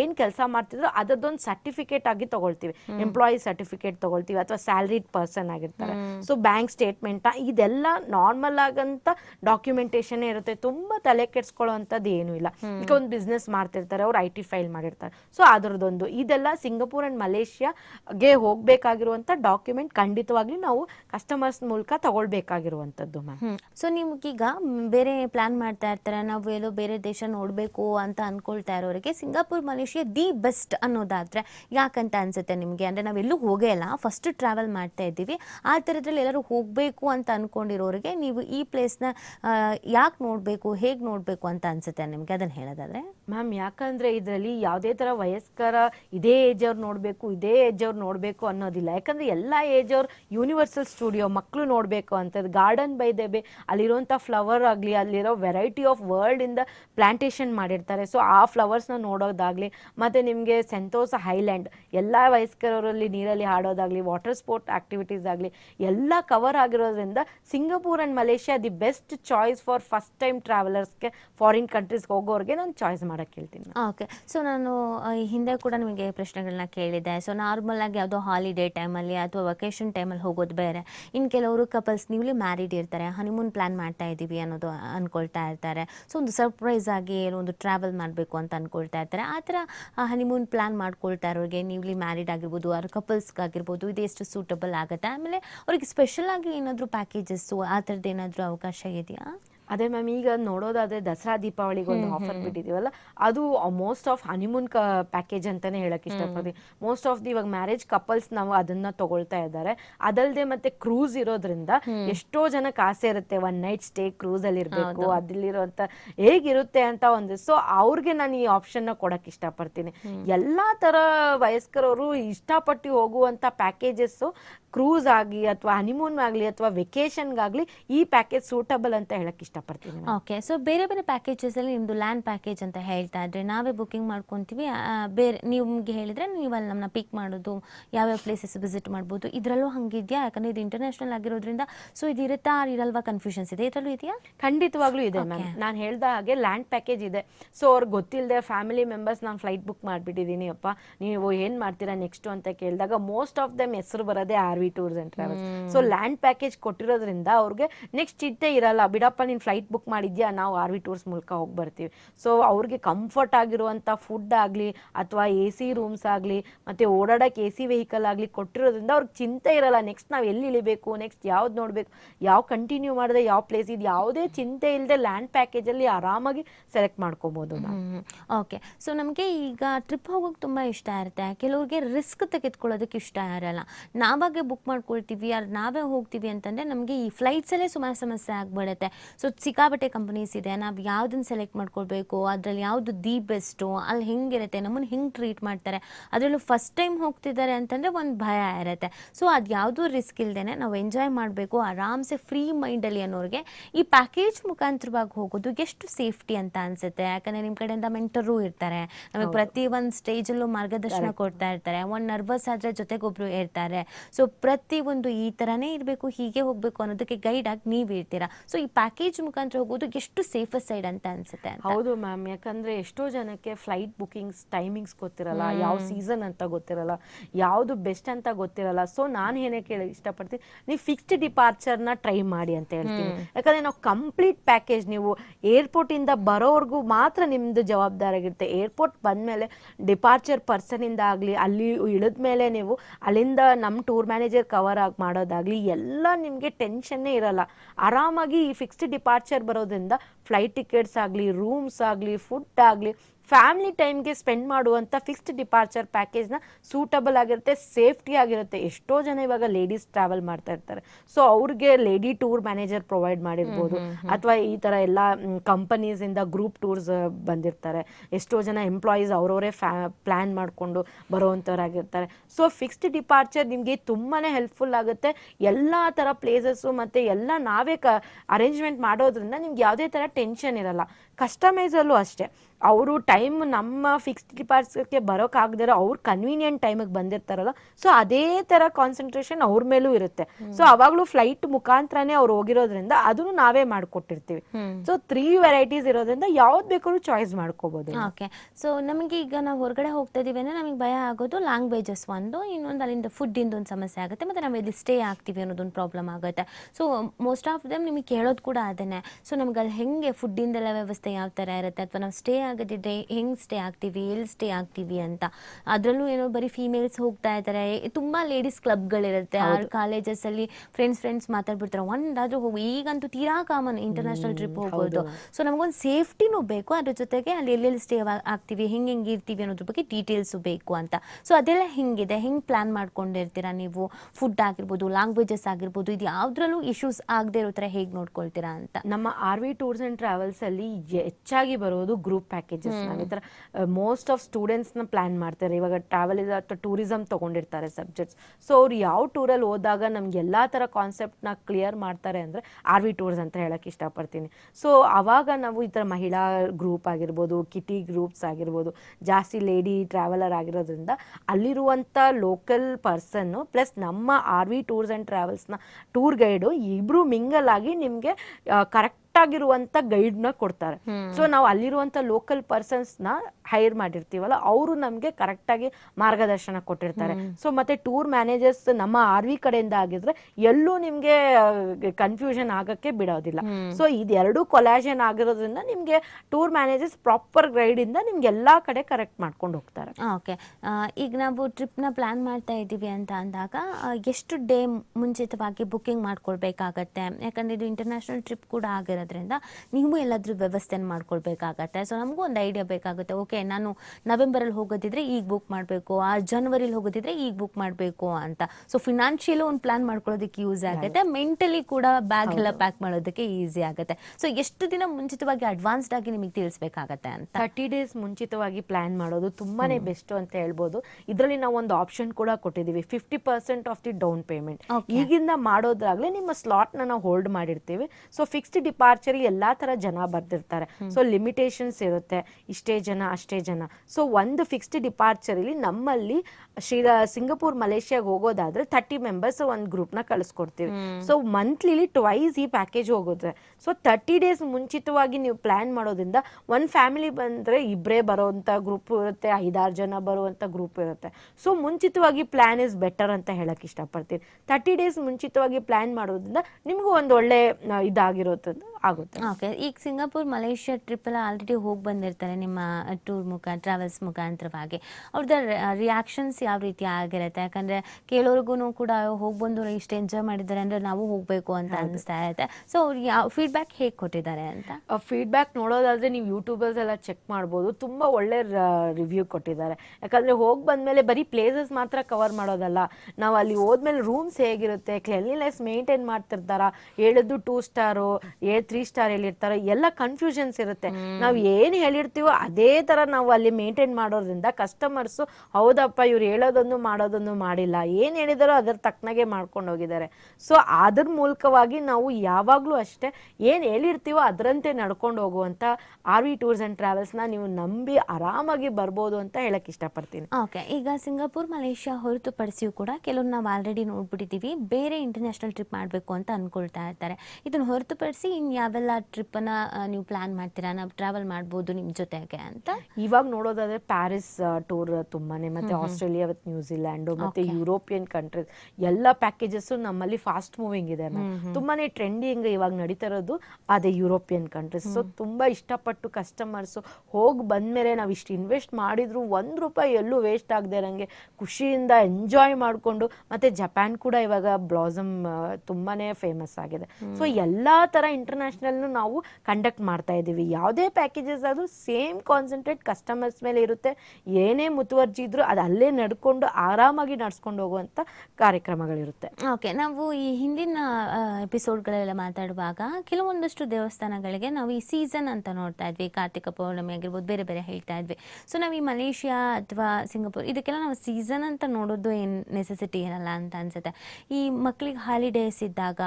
ಏನ್ ಕೆಲಸ ಮಾಡ್ತಿದ್ರು ಅದರದ್ದೊಂದು ಸರ್ಟಿಫಿಕೇಟ್ ಆಗಿ ತಗೊಳ್ತೀವಿ. ಎಂಪ್ಲಾಯಿ ಸರ್ಟಿಫಿಕೇಟ್ ತಗೊಳ್ತೀವಿ ಅಥವಾ ಸ್ಯಾಲ್ರಿಡ್ ಪರ್ಸನ್ ಆಗಿರ್ತಾರೆ. ಸೊ ಬ್ಯಾಂಕ್ ಸ್ಟೇಟ್ಮೆಂಟ್ ಇದೆಲ್ಲ ನಾರ್ಮಲ್ ಆಗಂತ ಡಾಕ್ಯುಮೆಂಟೇಶನ್ ಇರುತ್ತೆ. ತುಂಬಾ ತಲೆ ಕೆಡ್ಸ್ಕೊಳ್ಳೋವಂಥದ್ದು ಏನೂ ಇಲ್ಲ. ಈಗ ಒಂದು ಬಿಸ್ನೆಸ್ ಮಾಡ್ತಿರ್ತಾರೆ ಅವ್ರು ಐ ಟಿ ಫೈಲ್ ಮಾಡಿರ್ತಾರೆ. ಸೊ ಅದರದೊಂದು ಇದೆಲ್ಲ ಸಿಂಗಾಪುರ್ ಅಂಡ್ ಮಲೇಷಿಯಾಗೆ ಹೋಗ್ಬೇಕಾಗಿರುವಂತ ಡಾಕ್ಯುಮೆಂಟ್ ಖಂಡಿತವಾಗ್ಲೂ ನಾವು ಕಸ್ಟಮರ್ಸ್ ಮೂಲಕ ತಗೊಳ್ಬೇಕಾಗಿರುವಂತದ್ದು ಮ್ಯಾಮ್ ಸೊ ನಿಮ್ಗೀಗ ಮ್, ಬೇರೆ ಪ್ಲಾನ್ ಮಾಡ್ತಾ ಇರ್ತಾರೆ ನಾವು ಎಲ್ಲೋ ಬೇರೆ ದೇಶ ನೋಡಬೇಕು ಅಂತ ಅನ್ಕೊಳ್ತಾ ಇರೋರಿಗೆ ಸಿಂಗಾಪುರ್ ಮಲೇಷಿಯಾ ದಿ ಬೆಸ್ಟ್ ಅನ್ನೋದಾದ್ರೆ ಯಾಕಂತ ಅನ್ಸುತ್ತೆ ನಿಮಗೆ? ಅಂದರೆ ನಾವೆಲ್ಲೂ ಹೋಗೇ ಇಲ್ಲ ಫಸ್ಟ್ ಟ್ರಾವೆಲ್ ಮಾಡ್ತಾ ಇದ್ದೀವಿ. ಆ ಥರದ್ರಲ್ಲಿ ಎಲ್ಲರೂ ಹೋಗಬೇಕು ಅಂತ ಅನ್ಕೊಂಡಿರೋರಿಗೆ ನೀವು ಈ ಪ್ಲೇಸ್ನ ಯಾಕೆ ನೋಡಬೇಕು ಹೇಗೆ ನೋಡಬೇಕು ಅಂತ ಅನ್ಸುತ್ತೆ ನಿಮಗೆ? ಅದನ್ನು ಹೇಳೋದಾದ್ರೆ. ಮ್ಯಾಮ್ ಯಾಕಂದ್ರೆ ಇದರಲ್ಲಿ ಯಾವುದೇ ತರ ವಯಸ್ಕರ ಇದೇ ಏಜ್ ಅವ್ರು ನೋಡಬೇಕು ಇದೇ ಏಜ್ ಅವ್ರು ನೋಡಬೇಕು ಅನ್ನೋದಿಲ್ಲ. ಯಾಕಂದ್ರೆ ಎಲ್ಲ ಏಜ್ ಅವ್ರು ಯೂನಿವರ್ಸಲ್ ಸ್ಟುಡಿಯೋ ಮಕ್ಕಳು ನೋಡಬೇಕು ಅಂತದ್ದು ಗಾರ್ಡನ್ ಬೈ ದೆ ಬೇ ಅಲ್ಲಿರುವಂಥ ಫ್ಲವರ್ ಆಗಲಿ, ಅಲ್ಲಿರೋ ವೆರೈಟಿ ಆಫ್ ವರ್ಲ್ಡ್ ಇಂದ ಪ್ಲಾಂಟೇಷನ್ ಮಾಡಿರ್ತಾರೆ. ಸೊ ಆ ಫ್ಲವರ್ಸ್ನ ನೋಡೋದಾಗಲಿ, ಮತ್ತು ನಿಮಗೆ ಸೆಂತೋಸ ಹೈಲ್ಯಾಂಡ್ ಎಲ್ಲ ವಯಸ್ಕರಲ್ಲಿ ನೀರಲ್ಲಿ ಆಡೋದಾಗಲಿ ವಾಟರ್ ಸ್ಪೋರ್ಟ್ ಆ್ಯಕ್ಟಿವಿಟೀಸ್ ಆಗಲಿ, ಎಲ್ಲ ಕವರ್ ಆಗಿರೋದ್ರಿಂದ Singapore and Malaysia the best choice for first time ಟ್ರಾವೆಲರ್ಸ್ಗೆ foreign ಕಂಟ್ರೀಸ್ಗೆ ಹೋಗೋರಿಗೆ ನಾನು ಚಾಯ್ಸ್ ಮಾಡೋಕ್ಕೆ ಹೇಳ್ತೀನಿ. ಓಕೆ ಸೊ ನಾನು ಹಿಂದೆ ಕೂಡ ನಿಮಗೆ ಪ್ರಶ್ನೆಗಳನ್ನ ಕೇಳಿದೆ. ಸೊ ನಾರ್ಮಲ್ ಆಗಿ ಯಾವುದೋ ಹಾಲಿಡೇ ಟೈಮಲ್ಲಿ ಅಥವಾ ವೆಕೇಶನ್ ಟೈಮಲ್ಲಿ ಹೋಗೋದು ಬೇರೆ. ಇನ್ನು ಕೆಲವರು ಕಪಲ್ಸ್ ನೀವ್ಲಿ ಮ್ಯಾರಿಡ್ ಇರ್ತಾರೆ ಹನಿಮೂನ್ ಪ್ಲಾನ್ ಮಾಡ್ತಾ ಇದ್ದೀವಿ ಅನ್ನೋದು ಅಂದ್ಕೊಳ್ತಾ ಇರ್ತಾರೆ. ಸೊ ಒಂದು ಸರ್ಪ್ರೈಸ್ ಆಗಿ ಏನೋ ಒಂದು ಟ್ರಾವೆಲ್ ಮಾಡಬೇಕು ಅಂತ ಅಂದ್ಕೊಳ್ತಾ ಇರ್ತಾರೆ. ಆ ಥರ ಹನಿಮೂನ್ ಪ್ಲಾನ್ ಮಾಡ್ಕೊಳ್ತಾ ಇರೋರಿಗೆ ನೀವ್ಲಿ ಮ್ಯಾರಿಡ್ ಆಗಿರ್ಬೋದು ಅವ್ರ ಕಪಲ್ಸ್ಗಾಗಿರ್ಬೋದು ಇದು ಎಷ್ಟು ಸೂಟಬಲ್ ಆಗುತ್ತೆ. ಆಮೇಲೆ ಅವ್ರಿಗೆ ಸ್ಪೆಷಲ್ ಆಗಿ ಏನಾದರೂ ಪ್ಯಾಕೇಜಸ್ಸು ಆ ಥರದ್ದು ಏನಾದರೂ ಅವಕಾಶ ಇದೆಯಾ? ಅದೇ ಮ್ಯಾಮ್ ಈಗ ನೋಡೋದಾದ್ರೆ ದಸರಾ ದೀಪಾವಳಿಗೆ ಒಂದು ಆಫರ್ ಬಿಟ್ಟಿದೀವಲ್ಲ ಅದು ಮೋಸ್ಟ್ ಆಫ್ ಹನಿಮೂನ್ ಪ್ಯಾಕೇಜ್ ಅಂತಾನೆ ಹೇಳಕ್ ಇಷ್ಟಪಡ್ತೀನಿ. ಮೋಸ್ಟ್ ಆಫ್ ದಿ ಇವಾಗ ಮ್ಯಾರೇಜ್ ಕಪಲ್ಸ್ ನಾವು ಅದನ್ನ ತಗೊಳ್ತಾ ಇದ್ದಾರೆ. ಅದಲ್ಲದೆ ಮತ್ತೆ ಕ್ರೂಸ್ ಇರೋದ್ರಿಂದ ಎಷ್ಟೋ ಜನಕ್ಕೆ ಆಸೆ ಇರುತ್ತೆ ಒನ್ ನೈಟ್ ಸ್ಟೇ ಕ್ರೂಸ್ ಅಲ್ಲಿ ಇರಬೇಕು ಅದಿಲ್ಲಿರುವಂತ ಹೇಗಿರುತ್ತೆ ಅಂತ ಒಂದು ಸೊ ಅವ್ರಿಗೆ ನಾನು ಈ ಆಪ್ಷನ್ನ ಕೊಡಕ್ ಇಷ್ಟಪಡ್ತೀನಿ. ಎಲ್ಲಾ ತರ ವಯಸ್ಕರವರು ಇಷ್ಟಪಟ್ಟು ಹೋಗುವಂತ ಪ್ಯಾಕೇಜಸ್ ಕ್ರೂಸ್ ಆಗಿ ಅಥವಾ ಹನಿಮೂನ್ ಆಗಲಿ ಅಥವಾ ವೆಕೇಶನ್ಗಾಗಲಿ ಈ ಪ್ಯಾಕೇಜ್ ಸೂಟಬಲ್ ಅಂತ ಹೇಳಕ್ ಇಷ್ಟಪಡ್ತೀನಿ. ಓಕೆ ಸೊ ಬೇರೆ ಬೇರೆ ಪ್ಯಾಕೇಜಸ್ ಅಲ್ಲಿ ನಿಮ್ದು ಲ್ಯಾಂಡ್ ಪ್ಯಾಕೇಜ್ ಅಂತ ಹೇಳ್ತಾ ಇದ್ರೆ ನಾವೇ ಬುಕಿಂಗ್ ಮಾಡ್ಕೊತೀವಿ. ಬೇರೆ ನಿಮ್ಗೆ ಹೇಳಿದ್ರೆ ನೀವು ಅಲ್ಲಿ ನಮ್ಮನ್ನ ಪಿಕ್ ಮಾಡೋದು ಯಾವ್ಯಾವ ಪ್ಲೇಸಸ್ ವಿಸಿಟ್ ಮಾಡ್ಬೋದು ಇದರಲ್ಲೂ ಹಂಗಿದೆಯಾ ಯಾಕಂದ್ರೆ ಇದು ಇಂಟರ್ನ್ಯಾಷನಲ್ ಆಗಿರೋದ್ರಿಂದ ಸೊ ಇದು ಇರುತ್ತಾ ಇರಲ್ವಾ ಕನ್ಫ್ಯೂಷನ್ಸ್ ಇದೆ? ಇದರಲ್ಲೂ ಇದೆಯಾ? ಖಂಡಿತವಾಗ್ಲೂ ಇದೆ ಮ್ಯಾಮ್ ನಾನು ಹೇಳ್ದ ಹಾಗೆ ಲ್ಯಾಂಡ್ ಪ್ಯಾಕೇಜ್ ಇದೆ. ಸೊ ಅವ್ರಿಗೆ ಗೊತ್ತಿಲ್ಲದೆ ಫ್ಯಾಮಿಲಿ ಮೆಂಬರ್ಸ್ ನಾನು ಫ್ಲೈಟ್ ಬುಕ್ ಮಾಡಿಬಿಟ್ಟಿದ್ದೀನಿ ಅಪ್ಪ. ನೀವು ಏನು ಮಾಡ್ತೀರಾ ನೆಕ್ಸ್ಟ್ ಅಂತ ಕೇಳಿದಾಗ ಮೋಸ್ಟ್ ಆಫ್ ದಮ್ ಹೆಸರು ಬರೋದೇ R V tours and travels so land package ಕೊಟ್ಟಿರೋದ್ರಿಂದ ಅವ್ರಿಗೆ ನೆಕ್ಸ್ಟ್ ಚಿಂತೆ ಇರಲ್ಲ ಬಿಡಪ್ಪ ನೀನು ಫ್ಲೈಟ್ ಬುಕ್ ಮಾಡಿದ್ಯಾ? ನಾವು ಆರ್ ವಿ ಟೂರ್ಸ್ ಮೂಲಕ ಹೋಗಿ ಬರ್ತೀವಿ. ಸೊ ಅವ್ರಿಗೆ ಕಂಫರ್ಟ್ ಆಗಿರುವಂಥ ಫುಡ್ ಆಗಲಿ ಅಥವಾ ಎ ಸಿ ರೂಮ್ಸ್ ಆಗಲಿ ಮತ್ತು ಓಡಾಡೋಕ್ಕೆ ಎ ಸಿ ವೆಹಿಕಲ್ ಆಗಲಿ ಕೊಟ್ಟಿರೋದ್ರಿಂದ ಅವ್ರಿಗೆ ಚಿಂತೆ ಇರಲ್ಲ. ನೆಕ್ಸ್ಟ್ ನಾವು ಎಲ್ಲಿ ಇಳಿಬೇಕು? ನೆಕ್ಸ್ಟ್ ಯಾವ್ದು ನೋಡಬೇಕು? ಯಾವ ಕಂಟಿನ್ಯೂ ಮಾಡಿದ್ರೆ ಯಾವ ಪ್ಲೇಸ್ ಇದು? ಯಾವುದೇ ಚಿಂತೆ ಇಲ್ಲದೆ ಲ್ಯಾಂಡ್ ಪ್ಯಾಕೇಜಲ್ಲಿ ಆರಾಮಾಗಿ ಸೆಲೆಕ್ಟ್ ಮಾಡ್ಕೋಬೋದು ಓಕೆ ಸೊ ನಮಗೆ ಈಗ ಟ್ರಿಪ್ ಹೋಗೋಕೆ ತುಂಬ ಇಷ್ಟ ಇರುತ್ತೆ. ಕೆಲವ್ರಿಗೆ ರಿಸ್ಕ್ ತೆಗೆದುಕೊಳ್ಳೋದಕ್ಕೆ ಇಷ್ಟ ಇರಲ್ಲ. ನಾವಾಗೆ ಬುಕ್ ಮಾಡ್ಕೊಳ್ತೀವಿ ಅಲ್ಲಿ ನಾವೇ ಹೋಗ್ತೀವಿ ಅಂತಂದರೆ ನಮಗೆ ಈ ಫ್ಲೈಟ್ಸಲ್ಲೇ ಸುಮಾರು ಸಮಸ್ಯೆ ಆಗಿಬಿಡುತ್ತೆ. ಸೊ ಸಿಕ್ಕಾಬಟ್ಟೆ ಕಂಪ್ನೀಸ್ ಇದೆ ನಾವು ಯಾವುದನ್ನು ಸೆಲೆಕ್ಟ್ ಮಾಡ್ಕೊಳ್ಬೇಕು ಅದರಲ್ಲಿ ಯಾವುದು ದಿ ಬೆಸ್ಟು ಅಲ್ಲಿ ಹೆಂಗಿರುತ್ತೆ ನಮ್ಮನ್ನು ಹೆಂಗೆ ಟ್ರೀಟ್ ಮಾಡ್ತಾರೆ ಅದರಲ್ಲೂ ಫಸ್ಟ್ ಟೈಮ್ ಹೋಗ್ತಿದ್ದಾರೆ ಅಂತಂದರೆ ಒಂದು ಭಯ ಇರುತ್ತೆ. ಸೊ ಅದು ಯಾವುದೂ ರಿಸ್ಕ್ ಇಲ್ಲದೆ ನಾವು ಎಂಜಾಯ್ ಮಾಡಬೇಕು ಆರಾಮ್ಸೆ ಫ್ರೀ ಮೈಂಡಲ್ಲಿ ಅನ್ನೋರಿಗೆ ಈ ಪ್ಯಾಕೇಜ್ ಮುಖಾಂತರವಾಗಿ ಹೋಗೋದು ಎಷ್ಟು ಸೇಫ್ಟಿ ಅಂತ ಅನ್ಸುತ್ತೆ. ಯಾಕಂದರೆ ನಿಮ್ಮ ಕಡೆಯಿಂದ ಮೆಂಟರು ಇರ್ತಾರೆ ನಮಗೆ ಪ್ರತಿ ಒಂದು ಸ್ಟೇಜಲ್ಲೂ ಮಾರ್ಗದರ್ಶನ ಕೊಡ್ತಾ ಇರ್ತಾರೆ ಒಂದು ನರ್ವಸ್ ಆದರೆ ಜೊತೆಗೊಬ್ಬರು ಇರ್ತಾರೆ. ಸೊ ಪ್ರತಿ ಒಂದು ಈ ಥರನೇ ಇರಬೇಕು ಹೀಗೆ ಹೋಗಬೇಕು ಅನ್ನೋದಕ್ಕೆ ಗೈಡ್ ಆಗಿ ನೀವು ಇರ್ತೀರಾ ಸೊ ಈ ಪ್ಯಾಕೇಜ್ ಮುಖಾಂತರ ಹೋಗೋದು ಎಷ್ಟು ಸೇಫಸ್ಟ್ ಸೈಡ್ ಅಂತ ಅನ್ಸುತ್ತೆ ಹೌದು ಮ್ಯಾಮ್ ಯಾಕಂದ್ರೆ ಎಷ್ಟೋ ಜನಕ್ಕೆ ಫ್ಲೈಟ್ ಬುಕಿಂಗ್ಸ್ ಟೈಮಿಂಗ್ಸ್ ಗೊತ್ತಿರಲ್ಲ ಯಾವ ಸೀಸನ್ ಅಂತ ಗೊತ್ತಿರಲ್ಲ ಯಾವುದು ಬೆಸ್ಟ್ ಅಂತ ಗೊತ್ತಿರಲ್ಲ. ಸೊ ನಾನು ಏನೇ ಕೇಳಿ ಇಷ್ಟಪಡ್ತೀನಿ ನೀವು ಫಿಕ್ಸ್ಡ್ ಡಿಪಾರ್ಚರ್ನ ಟ್ರೈ ಮಾಡಿ ಅಂತ ಹೇಳ್ತೀನಿ. ಯಾಕಂದ್ರೆ ನಾವು ಕಂಪ್ಲೀಟ್ ಪ್ಯಾಕೇಜ್ ನೀವು ಏರ್ಪೋರ್ಟ್ ಇಂದ ಬರೋವರೆಗೂ ಮಾತ್ರ ನಿಮ್ದು ಜವಾಬ್ದಾರಿ ಆಗಿರುತ್ತೆ ಏರ್ಪೋರ್ಟ್ ಬಂದ್ಮೇಲೆ ಡಿಪಾರ್ಚರ್ ಪರ್ಸನ್ ಇಂದ ಆಗ್ಲಿ ಅಲ್ಲಿ ಇಳಿದ ಮೇಲೆ ನೀವು ಅಲ್ಲಿಂದ ನಮ್ಮ ಟೂರ್ ಮ್ಯಾನೇಜರ್ ಕವರ್ ಆಗಿ ಮಾಡೋದಾಗಲಿ ಎಲ್ಲ ನಿಮಗೆ ಟೆನ್ಷನ್ನೇ ಇರಲ್ಲ. ಆರಾಮಾಗಿ ಈ ಫಿಕ್ಸ್ಡ್ ಡಿಪಾರ್ಚರ್ ಬರೋದ್ರಿಂದ ಫ್ಲೈಟ್ ಟಿಕೆಟ್ಸ್ ಆಗಲಿ ರೂಮ್ಸ್ ಆಗಲಿ ಫುಡ್ ಆಗಲಿ ಫ್ಯಾಮಿಲಿ ಟೈಮ್ಗೆ ಸ್ಪೆಂಡ್ ಮಾಡುವಂಥ ಫಿಕ್ಸ್ಡ್ ಡಿಪಾರ್ಚರ್ ಪ್ಯಾಕೇಜ್ನ ಸೂಟಬಲ್ ಆಗಿರುತ್ತೆ ಸೇಫ್ಟಿ ಆಗಿರುತ್ತೆ. ಎಷ್ಟೋ ಜನ ಇವಾಗ ಲೇಡೀಸ್ ಟ್ರಾವೆಲ್ ಮಾಡ್ತಾ ಇರ್ತಾರೆ. ಸೊ ಅವ್ರಿಗೆ ಲೇಡಿ ಟೂರ್ ಮ್ಯಾನೇಜರ್ ಪ್ರೊವೈಡ್ ಮಾಡಿರ್ಬೋದು. ಅಥವಾ ಈ ಥರ ಎಲ್ಲ ಕಂಪನೀಸಿಂದ ಗ್ರೂಪ್ ಟೂರ್ಸ್ ಬಂದಿರ್ತಾರೆ. ಎಷ್ಟೋ ಜನ ಎಂಪ್ಲಾಯೀಸ್ ಅವರವರೇ ಫ್ಯಾ ಪ್ಲ್ಯಾನ್ ಮಾಡಿಕೊಂಡು ಬರೋವಂಥವ್ರಾಗಿರ್ತಾರೆ. ಸೊ ಫಿಕ್ಸ್ಡ್ ಡಿಪಾರ್ಚರ್ ನಿಮಗೆ ತುಂಬಾ ಹೆಲ್ಪ್ಫುಲ್ ಆಗುತ್ತೆ. ಎಲ್ಲ ಥರ ಪ್ಲೇಸಸ್ಸು ಮತ್ತು ಎಲ್ಲ ನಾವೇ ಕ ಅರೇಂಜ್ಮೆಂಟ್ ಮಾಡೋದ್ರಿಂದ ನಿಮ್ಗೆ ಯಾವುದೇ ಥರ ಟೆನ್ಷನ್ ಇರಲ್ಲ. ಕಸ್ಟಮೈಸಲ್ಲೂ ಅಷ್ಟೇ. ಅವರು ಟೈಮ್ ನಮ್ಮ ಫಿಕ್ಸ್ಡ್ ಡಿಪಾರ್ಚರ್ಗೆ ಬರೋಕ್ಕಾಗದಿರೋ ಅವ್ರು ಕನ್ವೀನಿಯಂಟ್ ಟೈಮಿಗೆ ಬಂದಿರ್ತಾರಲ್ಲ ಸೊ ಅದೇ ಥರ ಕಾನ್ಸಂಟ್ರೇಷನ್ ಅವ್ರ ಮೇಲೂ ಇರುತ್ತೆ. ಸೊ ಅವಾಗಲೂ ಫ್ಲೈಟ್ ಮುಖಾಂತರನೇ ಅವ್ರು ಹೋಗಿರೋದ್ರಿಂದ ಅದನ್ನು ನಾವೇ ಮಾಡಿಕೊಟ್ಟಿರ್ತೀವಿ. ಸೊ ತ್ರೀ ವೆರೈಟೀಸ್ ಇರೋದ್ರಿಂದ ಯಾವ್ದು ಬೇಕಾದ್ರೂ ಚಾಯ್ಸ್ ಮಾಡ್ಕೋಬೋದು ಓಕೆ ಸೊ ನಮಗೆ ಈಗ ನಾವು ಹೊರಗಡೆ ಹೋಗ್ತಾ ಇದೀವಿ ಅಂದರೆ ನಮಗೆ ಭಯ ಆಗೋದು ಲ್ಯಾಂಗ್ವೇಜಸ್ ಒಂದು ಇನ್ನೊಂದು ಅಲ್ಲಿಂದ ಫುಡ್ಡಿಂದು ಒಂದು ಸಮಸ್ಯೆ ಆಗುತ್ತೆ ಮತ್ತು ನಾವು ಇಲ್ಲಿ ಸ್ಟೇ ಆಗ್ತೀವಿ ಅನ್ನೋದೊಂದು ಪ್ರಾಬ್ಲಮ್ ಆಗುತ್ತೆ. ಸೊ ಮೋಸ್ಟ್ ಆಫ್ ದಮ್ ನಿಮಗೆ ಕೇಳೋದು ಕೂಡ ಅದನ್ನೇ ಸೊ ನಮ್ಗೆ ಅಲ್ಲಿ ಹೆಂಗೆ ಫುಡ್ಡಿಂದೆಲ್ಲ ವ್ಯವಸ್ಥೆ ಯಾವ ಥರ ಇರುತ್ತೆ ಅಥವಾ ನಾವು ಸ್ಟೇ ಆಗದಿದ್ದರೆ ಹೆಂಗ್ ಸ್ಟೇ ಆಗ್ತೀವಿ ಎಲ್ಲಿ ಸ್ಟೇ ಆಗ್ತೀವಿ ಅಂತ. ಅದರಲ್ಲೂ ಏನೋ ಬರೀ ಫೀಮೇಲ್ಸ್ ಹೋಗ್ತಾ ಇದ್ದಾರೆ ತುಂಬಾ ಲೇಡೀಸ್ ಕ್ಲಬ್ಗಳಿರುತ್ತೆ ಆ ಕಾಲೇಜಸಲ್ಲಿ ಫ್ರೆಂಡ್ಸ್ ಫ್ರೆಂಡ್ಸ್ ಮಾತಾಡ್ಬಿಡ್ತಾರೆ. ಒಂದಾದ್ರೂ ಹೋಗಿ ಈಗಂತೂ ತೀರಾ ಕಾಮನ್ ಇಂಟರ್ನ್ಯಾಷನಲ್ ಟ್ರಿಪ್ ಹೋಗೋದು ಸೊ ನಮಗೊಂದು ಸೇಫ್ಟಿನೂ ಬೇಕು. ಅದ್ರ ಜೊತೆಗೆ ಅಲ್ಲಿ ಎಲ್ಲೆಲ್ಲಿ ಸ್ಟೇ ಆಗ್ತೀವಿ ಹೆಂಗ್ ಹೆಂಗೆ ಇರ್ತೀವಿ ಅನ್ನೋದ್ರ ಬಗ್ಗೆ ಡೀಟೇಲ್ಸ್ ಬೇಕು ಅಂತ. ಸೊ ಅದೆಲ್ಲ ಹೆಂಗಿದೆ? ಹೆಂಗ್ ಪ್ಲಾನ್ ಮಾಡ್ಕೊಂಡಿರ್ತೀರಾ ನೀವು? ಫುಡ್ ಆಗಿರ್ಬೋದು ಲ್ಯಾಂಗ್ವೇಜಸ್ ಆಗಿರ್ಬೋದು ಇದು ಯಾವುದ್ರಲ್ಲೂ ಇಶ್ಯೂಸ್ ಆಗದೆ ಇರೋ ಥರ ಹೇಗೆ ನೋಡ್ಕೊಳ್ತೀರಾ ಅಂತ? ನಮ್ಮ R V tours and travels ಅಲ್ಲಿ ಹೆಚ್ಚಾಗಿ ಬರೋದು ಗ್ರೂಪ್ ಪ್ಯಾಕೇಜಸ್ ನಾವು ಈ ಥರ ಮೋಸ್ಟ್ ಆಫ್ ಸ್ಟೂಡೆಂಟ್ಸ್ನ ಪ್ಲಾನ್ ಮಾಡ್ತಾರೆ. ಇವಾಗ ಟ್ರಾವೆಲ್ ಅಥವಾ ಟೂರಿಸಮ್ ತಗೊಂಡಿರ್ತಾರೆ ಸಬ್ಜೆಕ್ಟ್ಸ್ ಸೊ ಅವ್ರು ಯಾವ ಟೂರಲ್ಲಿ ಹೋದಾಗ ನಮ್ಗೆ ಎಲ್ಲ ಥರ ಕಾನ್ಸೆಪ್ಟ್ನ ಕ್ಲಿಯರ್ ಮಾಡ್ತಾರೆ ಅಂದರೆ ಆರ್ ವಿ ಟೂರ್ಸ್ ಅಂತ ಹೇಳಕ್ಕೆ ಇಷ್ಟಪಡ್ತೀನಿ. ಸೊ ಅವಾಗ ನಾವು ಈ ಥರ ಮಹಿಳಾ ಗ್ರೂಪ್ ಆಗಿರ್ಬೋದು ಕಿಟಿ ಗ್ರೂಪ್ಸ್ ಆಗಿರ್ಬೋದು ಜಾಸ್ತಿ ಲೇಡಿ ಟ್ರಾವೆಲರ್ ಆಗಿರೋದ್ರಿಂದ ಅಲ್ಲಿರುವಂಥ ಲೋಕಲ್ ಪರ್ಸನ್ನು ಪ್ಲಸ್ ನಮ್ಮ ಆರ್ ವಿ ಟೂರ್ಸ್ ಆ್ಯಂಡ್ ಟ್ರಾವೆಲ್ಸ್ನ ಟೂರ್ ಗೈಡು ಇಬ್ಬರು ಮಿಂಗಲ್ ಆಗಿ ನಿಮಗೆ ಕರೆಕ್ಟ್ ಆಗಿರುವಂತ ನ ಕೊಡ್ತಾರೆ. ಸೊ ನಾವು ಅಲ್ಲಿರುವಂತ ಲೋಕಲ್ ಪರ್ಸನ್ಸ್ನ ಹೈರ್ ಮಾಡಿರ್ತೀವಲ್ಲ ಅವರು ನಮಗೆ ಕರೆಕ್ಟಾಗಿ ಮಾರ್ಗದರ್ಶನ ಕೊಟ್ಟಿರ್ತಾರೆ. ಸೊ ಮತ್ತೆ ಟೂರ್ ಮ್ಯಾನೇಜರ್ಸ್ ನಮ್ಮ ಆರ್ ವಿ ಕಡೆಯಿಂದ ಆಗಿದ್ರೆ ಎಲ್ಲೂ ನಿಮಗೆ ಕನ್ಫ್ಯೂಷನ್ ಆಗಕ್ಕೆ ಬಿಡೋದಿಲ್ಲ. ಸೊ ಇದೆರಡು ಕೊಲಾಜನ್ ಆಗಿರೋದ್ರಿಂದ ನಿಮಗೆ ಟೂರ್ ಮ್ಯಾನೇಜರ್ಸ್ ಪ್ರಾಪರ್ ಗೈಡ್ ಇಂದ ನಿಮ್ಗೆ ಎಲ್ಲಾ ಕಡೆ ಕರೆಕ್ಟ್ ಮಾಡ್ಕೊಂಡು ಹೋಗ್ತಾರೆ. ಓಕೆ ಈಗ ನಾವು ಟ್ರಿಪ್ನ ಪ್ಲಾನ್ ಮಾಡ್ತಾ ಇದ್ದೀವಿ ಅಂತ ಅಂದಾಗ ಎಷ್ಟು ಡೇ ಮುಂಚಿತವಾಗಿ ಬುಕ್ಕಿಂಗ್ ಮಾಡ್ಕೊಳ್ಬೇಕಾಗತ್ತೆ? ಯಾಕಂದ್ರೆ ಇದು ಇಂಟರ್ನ್ಯಾಷನಲ್ ಟ್ರಿಪ್ ಕೂಡ ಆಗಿರುತ್ತೆ. ಹೋಗ್ತಿರೋದ್ರಿಂದ ನೀವು ಎಲ್ಲಾದ್ರೂ ವ್ಯವಸ್ಥೆನ ಮಾಡ್ಕೊಳ್ಬೇಕಾಗತ್ತೆ. ಸೊ ನಮಗೂ ಒಂದು ಐಡಿಯಾ ಬೇಕಾಗುತ್ತೆ. ಓಕೆ ನಾನು ನವೆಂಬರಲ್ಲಿ ಹೋಗೋದಿದ್ರೆ ಈಗ ಬುಕ್ ಮಾಡಬೇಕು. ಆ ಜನವರಿಲಿ ಹೋಗೋದಿದ್ರೆ ಈಗ ಬುಕ್ ಮಾಡಬೇಕು ಅಂತ. ಸೊ ಫಿನಾನ್ಷಿಯಲಿ ಒಂದು ಪ್ಲಾನ್ ಮಾಡ್ಕೊಳ್ಳೋದಕ್ಕೆ ಯೂಸ್ ಆಗುತ್ತೆ. ಮೆಂಟಲಿ ಕೂಡ ಬ್ಯಾಗ್ ಎಲ್ಲ ಪ್ಯಾಕ್ ಮಾಡೋದಕ್ಕೆ ಈಸಿ ಆಗುತ್ತೆ. ಸೊ ಎಷ್ಟು ದಿನ ಮುಂಚಿತವಾಗಿ ಅಡ್ವಾನ್ಸ್ಡ್ ಆಗಿ ನಿಮಗೆ ತಿಳಿಸ್ಬೇಕಾಗತ್ತೆ ಅಂತ? ತರ್ಟಿ ಡೇಸ್ ಮುಂಚಿತವಾಗಿ ಪ್ಲಾನ್ ಮಾಡೋದು ತುಂಬಾನೇ ಬೆಸ್ಟ್ ಅಂತ ಹೇಳ್ಬೋದು. ಇದರಲ್ಲಿ ನಾವು ಒಂದು ಆಪ್ಷನ್ ಕೂಡ ಕೊಟ್ಟಿದ್ದೀವಿ fifty percent of the down payment ಈಗಿಂದ ಮಾಡೋದ್ರಾಗ್ಲೇ ನಿಮ್ಮ ಸ್ಲಾಟ್ ನಾವು ಹೋಲ್ಡ್ ಮಾಡಿರ್ತೀವಿ. ಸೊ ಫಿಕ್ಸ್ಡ್ ಡಿಪಾರ್ಚರ್ ಎಲ್ಲಾ ತರ ಜನ ಬರ್ದಿರ್ತಾರೆ. ಸೊ ಲಿಮಿಟೇಷನ್ಸ್ ಇರುತ್ತೆ. ಇಷ್ಟೇ ಜನ ಅಷ್ಟೇ ಜನ. ಸೊ ಒಂದು ಫಿಕ್ಸ್ಡ್ ಡಿಪಾರ್ಚರ್ ನಮ್ಮಲ್ಲಿ ಶ್ರೀ ಸಿಂಗಪುರ್ ಮಲೇಷಿಯಾಗ ಹೋಗೋದಾದ್ರೆ ತರ್ಟಿ ಮೆಂಬರ್ಸ್ ಒಂದು ಗ್ರೂಪ್ನ ಕಳಿಸ್ಕೊಡ್ತೀವಿ. ಸೊ ಮಂತ್ಲಿಲಿ ಟ್ವೈಸ್ ಈ ಪ್ಯಾಕೇಜ್ ಹೋಗುತ್ತೆ. ಸೊ ತರ್ಟಿ ಡೇಸ್ ಮುಂಚಿತವಾಗಿ ನೀವು ಪ್ಲಾನ್ ಮಾಡೋದ್ರಿಂದ ಒಂದು ಫ್ಯಾಮಿಲಿ ಬಂದ್ರೆ ಇಬ್ಬರೇ ಬರೋವಂಥ ಗ್ರೂಪ್ ಇರುತ್ತೆ ಐದಾರು ಜನ ಬರುವಂಥ ಗ್ರೂಪ್ ಇರುತ್ತೆ. ಸೊ ಮುಂಚಿತವಾಗಿ ಪ್ಲಾನ್ ಇಸ್ ಬೆಟರ್ ಅಂತ ಹೇಳಕ್ ಇಷ್ಟಪಡ್ತೀನಿ. ತರ್ಟಿ ಡೇಸ್ ಮುಂಚಿತವಾಗಿ ಪ್ಲಾನ್ ಮಾಡೋದ್ರಿಂದ ನಿಮ್ಗೂ ಒಂದು ಒಳ್ಳೆ ಇದಾಗಿರೋದ್ರಿಂದ ಇದಾಗಿರುತ್ತೆ ಆಗುತ್ತೆ. ಓಕೆ ಈಗ ಸಿಂಗಾಪುರ್ ಮಲೇಷ್ಯಾ ಟ್ರಿಪ್ ಎಲ್ಲ ಆಲ್ರೆಡಿ ಹೋಗಿ ಬಂದಿರ್ತಾರೆ ನಿಮ್ಮ ಟೂರ್ ಮುಖ ಟ್ರಾವೆಲ್ಸ್ ಮುಖಾಂತರವಾಗಿ. ಅವ್ರದ್ದು ರಿಯಾಕ್ಷನ್ಸ್ ಯಾವ ರೀತಿ ಆಗಿರುತ್ತೆ? ಯಾಕಂದ್ರೆ ಕೇಳೋರ್ಗು ಕೂಡ ಹೋಗಿ ಬಂದು ಇಷ್ಟು ಎಂಜಾಯ್ ಮಾಡಿದ್ದಾರೆ ಅಂದ್ರೆ ನಾವು ಹೋಗ್ಬೇಕು ಅಂತ ಅನಿಸ್ತಾ ಇರುತ್ತೆ. ಸೊ ಅವ್ರು ಯಾವ ಫೀಡ್ಬ್ಯಾಕ್ ಹೇಗೆ ಕೊಟ್ಟಿದ್ದಾರೆ ಅಂತ? ಫೀಡ್ಬ್ಯಾಕ್ ನೋಡೋದಾದ್ರೆ ನೀವು ಯೂಟ್ಯೂಬರ್ಸ್ ಎಲ್ಲ ಚೆಕ್ ಮಾಡ್ಬೋದು. ತುಂಬಾ ಒಳ್ಳೆ ರಿವ್ಯೂ ಕೊಟ್ಟಿದ್ದಾರೆ. ಯಾಕಂದ್ರೆ ಹೋಗಿ ಬಂದ್ಮೇಲೆ ಬರೀ ಪ್ಲೇಸಸ್ ಮಾತ್ರ ಕವರ್ ಮಾಡೋದಲ್ಲ. ನಾವು ಅಲ್ಲಿ ಹೋದ್ಮೇಲೆ ರೂಮ್ಸ್ ಹೇಗಿರುತ್ತೆ ಕ್ಲೆನ್ಲಿನೆಸ್ ಮೇಂಟೈನ್ ಮಾಡ್ತಿರ್ತಾರ ಹೇಳಿದ್ದು two star a three star ಹೇಳಿರ್ತಾರ ಎಲ್ಲ ಕನ್ಫ್ಯೂಷನ್ಸ್ ಇರುತ್ತೆ. ನಾವು ಏನು ಹೇಳಿರ್ತೀವೋ ಅದೇ ತರ ನಾವು ಅಲ್ಲಿ ಮೇಂಟೈನ್ ಮಾಡೋದ್ರಿಂದ ಕಸ್ಟಮರ್ಸು ಹೌದಪ್ಪ ಇವ್ರು ಹೇಳೋದನ್ನು ಮಾಡೋದನ್ನು ಮಾಡಿಲ್ಲ. ಏನು ಹೇಳಿದಾರೋ ಅದ್ರ ತಕ್ಕನಾಗೆ ಮಾಡ್ಕೊಂಡು ಹೋಗಿದ್ದಾರೆ. ಸೊ ಅದ್ರ ಮೂಲಕವಾಗಿ ನಾವು ಯಾವಾಗಲೂ ಅಷ್ಟೇ ಏನು ಹೇಳಿರ್ತೀವೋ ಅದರಂತೆ ನಡ್ಕೊಂಡು ಹೋಗುವಂಥ ಆರ್ ವಿ ಟೂರ್ಸ್ ಆ್ಯಂಡ್ ಟ್ರಾವೆಲ್ಸ್ನ ನೀವು ನಂಬಿ ಆರಾಮಾಗಿ ಬರ್ಬೋದು ಅಂತ ಹೇಳಕ್ ಇಷ್ಟಪಡ್ತೀನಿ. ಓಕೆ ಈಗ ಸಿಂಗಾಪುರ್ ಮಲೇಷ್ಯಾ ಹೊರತುಪಡಿಸಿಯೂ ಕೂಡ ಕೆಲವ್ರು ನಾವು ಆಲ್ರೆಡಿ ನೋಡ್ಬಿಟ್ಟಿದ್ದೀವಿ ಬೇರೆ ಇಂಟರ್ನ್ಯಾಷನಲ್ ಟ್ರಿಪ್ ಮಾಡಬೇಕು ಅಂತ ಅನ್ಕೊಳ್ತಾ ಇರ್ತಾರೆ ಇದನ್ನು ಹೊರತುಪಡಿಸಿ ಇನ್ನು ಯಾವೆಲ್ಲ ಟ್ರಿಪ್ಪನ್ನು ನೀವು ಪ್ಲಾನ್ ಮಾಡ್ತೀರಾ? ನಾವು ಟ್ರಾವೆಲ್ ಮಾಡ್ಬೋದು ನಿಮ್ಮ ಜೊತೆಗೆ ಅಂತ? ಇವಾಗ ನೋಡೋದಾದ್ರೆ ಪ್ಯಾರಿಸ್ ಟೂರ್ ತುಂಬಾನೇ ಮತ್ತೆ ಆಸ್ಟ್ರೇಲಿಯಾ ಮತ್ತು ನ್ಯೂಜಿಲ್ಯಾಂಡು ಮತ್ತೆ ಯುರೋಪಿಯನ್ ಕಂಟ್ರೀಸ್ ಎಲ್ಲ ಪ್ಯಾಕೇಜಸ್ ನಮ್ಮಲ್ಲಿ ಫಾಸ್ಟ್ ಮೂವಿಂಗ್ ಇದೆ. ತುಂಬಾನೇ ಟ್ರೆಂಡಿಂಗ್ ಇವಾಗ ನಡೀತಾ ಇರೋದು ಅದೇ ಯುರೋಪಿಯನ್ ಕಂಟ್ರೀಸ್ ಸೊ ತುಂಬಾ ಇಷ್ಟಪಟ್ಟು ಕಸ್ಟಮರ್ಸ್ ಹೋಗಿ ಬಂದ್ಮೇಲೆ ನಾವು ಇಷ್ಟು ಇನ್ವೆಸ್ಟ್ ಮಾಡಿದ್ರು ಒಂದ್ ರೂಪಾಯಿ ಎಲ್ಲೂ ವೇಸ್ಟ್ ಆಗದೆ ಇರಂಗೆ ಖುಷಿಯಿಂದ ಎಂಜಾಯ್ ಮಾಡಿಕೊಂಡು ಮತ್ತೆ ಜಪಾನ್ ಕೂಡ ಇವಾಗ ಬ್ಲಾಸಮ್ ತುಂಬಾನೇ ಫೇಮಸ್ ಆಗಿದೆ. ಸೊ ಎಲ್ಲಾ ತರ ಇಂಟರ್ನ್ಯಾಷನಲ್ ನಾವು ಕಂಡಕ್ಟ್ ಮಾಡ್ತಾ ಇದ್ದೀವಿ. ಯಾವುದೇ ಪ್ಯಾಕೇಜಸ್ ಆದ್ರೂ ಸೇಮ್ ಕಾನ್ಸಂಟ್ರೇಟ್ ಕಸ್ಟಮರ್ಸ್ ಮೇಲೆ ಇರುತ್ತೆ. ಏನೇ ಮುತುವರ್ಜಿ ಇದ್ರೂ ಅದು ಅಲ್ಲೇ ನಡ್ಕೊಂಡು ಆರಾಮಾಗಿ ನಡ್ಸ್ಕೊಂಡು ಹೋಗುವಂತ ಕಾರ್ಯಕ್ರಮಗಳಿರುತ್ತೆ. ಓಕೆ ನಾವು ಈ ಹಿಂದಿನ ಎಪಿಸೋಡ್ಗಳೆಲ್ಲ ಮಾತಾಡುವಾಗ ಕೆಲವೊಂದಷ್ಟು ದೇವಸ್ಥಾನಗಳಿಗೆ ನಾವು ಈ ಸೀಸನ್ ಅಂತ ನೋಡ್ತಾ ಇದ್ವಿ. ಕಾರ್ತಿಕ ಪೌರ್ಣಮಿ ಆಗಿರ್ಬೋದು, ಬೇರೆ ಬೇರೆ ಹೇಳ್ತಾ ಇದ್ವಿ. ಸೊ ನಾವು ಈ ಮಲೇಷ್ಯಾ ಅಥವಾ ಸಿಂಗಾಪುರ್ ಇದಕ್ಕೆಲ್ಲ ನಾವು ಸೀಸನ್ ಅಂತ ನೋಡೋದು ಏನು ನೆಸೆಸಿಟಿ ಏನಲ್ಲ ಅಂತ ಅನ್ಸುತ್ತೆ. ಈ ಮಕ್ಕಳಿಗೆ ಹಾಲಿಡೇಸ್ ಇದ್ದಾಗ,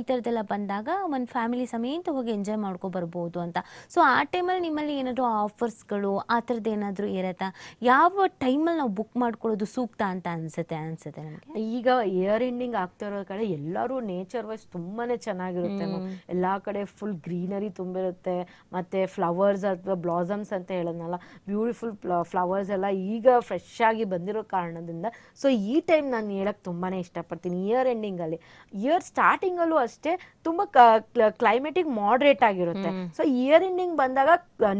ಈ ಥರದ್ದೆಲ್ಲ ಬಂದಾಗ ಒಂದು ಫ್ಯಾಮಿಲಿ ಸಮೇತ ಹೋಗಿ ಎಂಜಾಯ್ ಮಾಡ್ಕೊ ಬರ್ಬೋದು ಅಂತ. ಸೊ ಆ ಟೈಮಲ್ಲಿ ನಿಮ್ಮಲ್ಲಿ ಏನಾದರೂ ಆಫರ್ಸ್ಗಳು ಆ ಥರದ್ದು ಏನಾದರೂ ಇರುತ್ತಾ? ಯಾವ ಟೈಮಲ್ಲಿ ನಾವು ಬುಕ್ ಮಾಡ್ಕೊಳ್ಳೋದು ಸೂಕ್ತ ಅಂತ ಅನ್ಸುತ್ತೆ ಅನ್ಸುತ್ತೆ ನಮಗೆ? ಈಗ ಇಯರ್ ಎಂಡಿಂಗ್ ಆಗ್ತಾ ಇರೋ ಕಡೆ ಎಲ್ಲರೂ ನೇಚರ್ ವೈಸ್ ತುಂಬಾನೇ ಚೆನ್ನಾಗಿರುತ್ತೆ. ಎಲ್ಲಾ ಕಡೆ ಫುಲ್ ಗ್ರೀನರಿ ತುಂಬಿರುತ್ತೆ. ಮತ್ತೆ ಫ್ಲವರ್ಸ್ ಅಥವಾ ಬ್ಲಾಸಮ್ಸ್ ಅಂತ ಹೇಳೋದ್ನಲ್ಲ ಬ್ಯೂಟಿಫುಲ್ ಫ್ಲವರ್ಸ್ ಎಲ್ಲ ಈಗ ಫ್ರೆಶ್ ಆಗಿ ಬಂದಿರೋ ಕಾರಣದಿಂದ. ಸೊ ಈ ಟೈಮ್ ನಾನು ಹೇಳಕ್ ತುಂಬಾನೇ ಇಷ್ಟಪಡ್ತೀನಿ. ಇಯರ್ ಎಂಡಿಂಗ್ ಅಲ್ಲಿ. ಇಯರ್ ಸ್ಟಾರ್ಟಿಂಗ್ ಅಲ್ಲೂ ಅಷ್ಟೇ ತುಂಬಾ ಕ್ಲೈಮೇಟಿಕ್ ಮಾಡ್ರೇಟ್ ಆಗಿರುತ್ತೆ. ಸೊ ಇಯರ್ ಎಂಡಿಂಗ್ ಬಂದಾಗ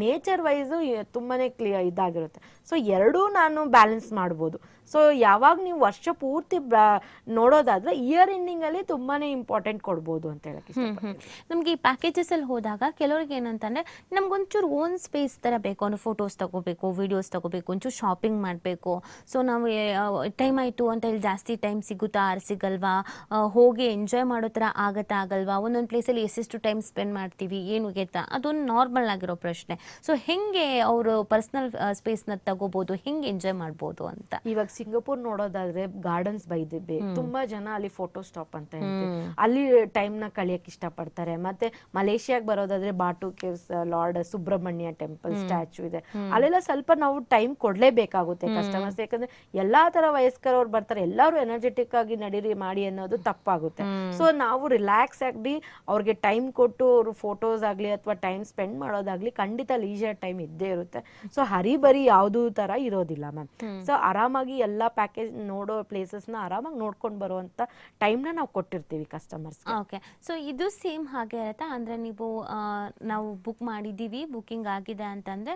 ನೇಚರ್ ವೈಸ್ ತುಂಬಾನೇ ಕ್ಲಿಯರ್ ಇದಾಗಿರುತ್ತೆ. ಸೊ ಎರಡೂ ನಾನು ಬ್ಯಾಲೆನ್ಸ್ ಮಾಡ್ಬೋದು. ಸೊ ಯಾವಾಗ ನೀವು ವರ್ಷ ಪೂರ್ತಿ ನೋಡೋದಾದ್ರೆ ಇಯರ್ ಎಂಡಿಂಗ್ ಅಲ್ಲಿ ತುಂಬಾನೇ ಇಂಪಾರ್ಟೆಂಟ್ ಕೊಡ್ಬೋದು ಅಂತ ಹೇಳಕ್ ನಮ್ಗೆ ನಮಗೆ ಈ ಪ್ಯಾಕೇಜಸ್ ಅಲ್ಲಿ ಹೋದಾಗ ಕೆಲವ್ರಿಗೆ ಏನಂತಂದ್ರೆ ನಮ್ಗೊಂಚೂರು ಓನ್ ಸ್ಪೇಸ್ ತರ ಬೇಕು. ಅಂದ್ರೆ ಫೋಟೋಸ್ ತಗೋಬೇಕು ವಿಡಿಯೋಸ್ ತಗೋಬೇಕು ಒಂಚೂರು ಶಾಪಿಂಗ್ ಮಾಡಬೇಕು. ಸೊ ನಾವು ಟೈಮ್ ಆಯ್ತು ಅಂತ ಹೇಳಿ ಜಾಸ್ತಿ ಟೈಮ್ ಸಿಗುತ್ತಾ ಆರ್ ಸಿಗಲ್ವಾ? ಹೋಗಿ ಎಂಜಾಯ್ ಮಾಡೋ ಥರ ಆಗತ್ತಾ ಆಗಲ್ವಾ? ಒಂದೊಂದು ಪ್ಲೇಸಲ್ಲಿ ಎಷ್ಟೆಷ್ಟು ಟೈಮ್ ಸ್ಪೆಂಡ್ ಮಾಡ್ತೀವಿ ಏನು ಗೆತ್ತಾ? ಅದೊಂದು ನಾರ್ಮಲ್ ಆಗಿರೋ ಪ್ರಶ್ನೆ. ಸೊ ಹೆಂಗೆ ಅವರು ಪರ್ಸ್ನಲ್ನ ತಗೋಬೋದು ಹೆಂಗೆ ಎಂಜಾಯ್ ಮಾಡ್ಬೋದು ಅಂತ? ಇವಾಗ ಸಿಂಗಪುರ್ ನೋಡೋದಾದ್ರೆ ಗಾರ್ಡನ್ಸ್ ಬೈದಿದ್ದೆ ತುಂಬಾ ಜನ ಅಲ್ಲಿ ಫೋಟೋ ಸ್ಟಾಪ್ ಅಂತ ಹೇಳ್ತೀವಿ. ಅಲ್ಲಿ ಟೈಮ್ನ ಕಳಿಯಕ್ ಇಷ್ಟಪಡ್ತಾರೆ. ಮತ್ತೆ ಮಲೇಷಿಯಾಗ್ ಬರೋದಾದ್ರೆ Batu caves lord Subrahmanya temple statue ಇದೆ. ಅಲ್ಲೆಲ್ಲ ಸ್ವಲ್ಪ ನಾವು ಟೈಮ್ ಕೊಡ್ಲೇಬೇಕಾಗುತ್ತೆ ಕಸ್ಟಮರ್ಸ್ ಯಾಕಂದ್ರೆ ಎಲ್ಲಾ ತರ ವಯಸ್ಕರವ್ರು ಬರ್ತಾರೆ. ಎಲ್ಲರೂ ಎನರ್ಜೆಟಿಕ್ ಆಗಿ ನಡೀರಿ ಮಾಡಿ ಅನ್ನೋದು ತಪ್ಪಾಗುತ್ತೆ. ಸೊ ನಾವು ರಿಲ್ಯಾಕ್ಸ್ ಆಗಿ ಅವ್ರಿಗೆ ಟೈಮ್ ಕೊಟ್ಟು ಅವ್ರ ಫೋಟೋಸ್ ಆಗ್ಲಿ ಅಥವಾ ಟೈಮ್ ಸ್ಪೆಂಡ್ ಮಾಡೋದಾಗ್ಲಿ ಖಂಡಿತ ಲೀಜರ್ ಟೈಮ್ ಇದ್ದೇ ಇರುತ್ತೆ. ಸೊ ಹರಿಬರಿ ಯಾವ್ದು ತರ ಇರೋದಿಲ್ಲ ಮ್ಯಾಮ್ ಸೊ ಆರಾಮಾಗಿ ಎಲ್ಲ ಪ್ಯಾಕೇಜ್ ನೋಡೋ ಪ್ಲೇಸಸ್ನ ಆರಾಮಾಗಿ ನೋಡ್ಕೊಂಡು ಬರುವಂಥ ಟೈಮ್ನ ನಾವು ಕೊಟ್ಟಿರ್ತೀವಿ ಕಸ್ಟಮರ್ಸ್ ಓಕೆ ಸೊ ಇದು ಸೇಮ್ ಹಾಗೆ ಇರುತ್ತಾ? ಅಂದರೆ ನೀವು ನಾವು ಬುಕ್ ಮಾಡಿದ್ದೀವಿ ಬುಕಿಂಗ್ ಆಗಿದೆ ಅಂತಂದರೆ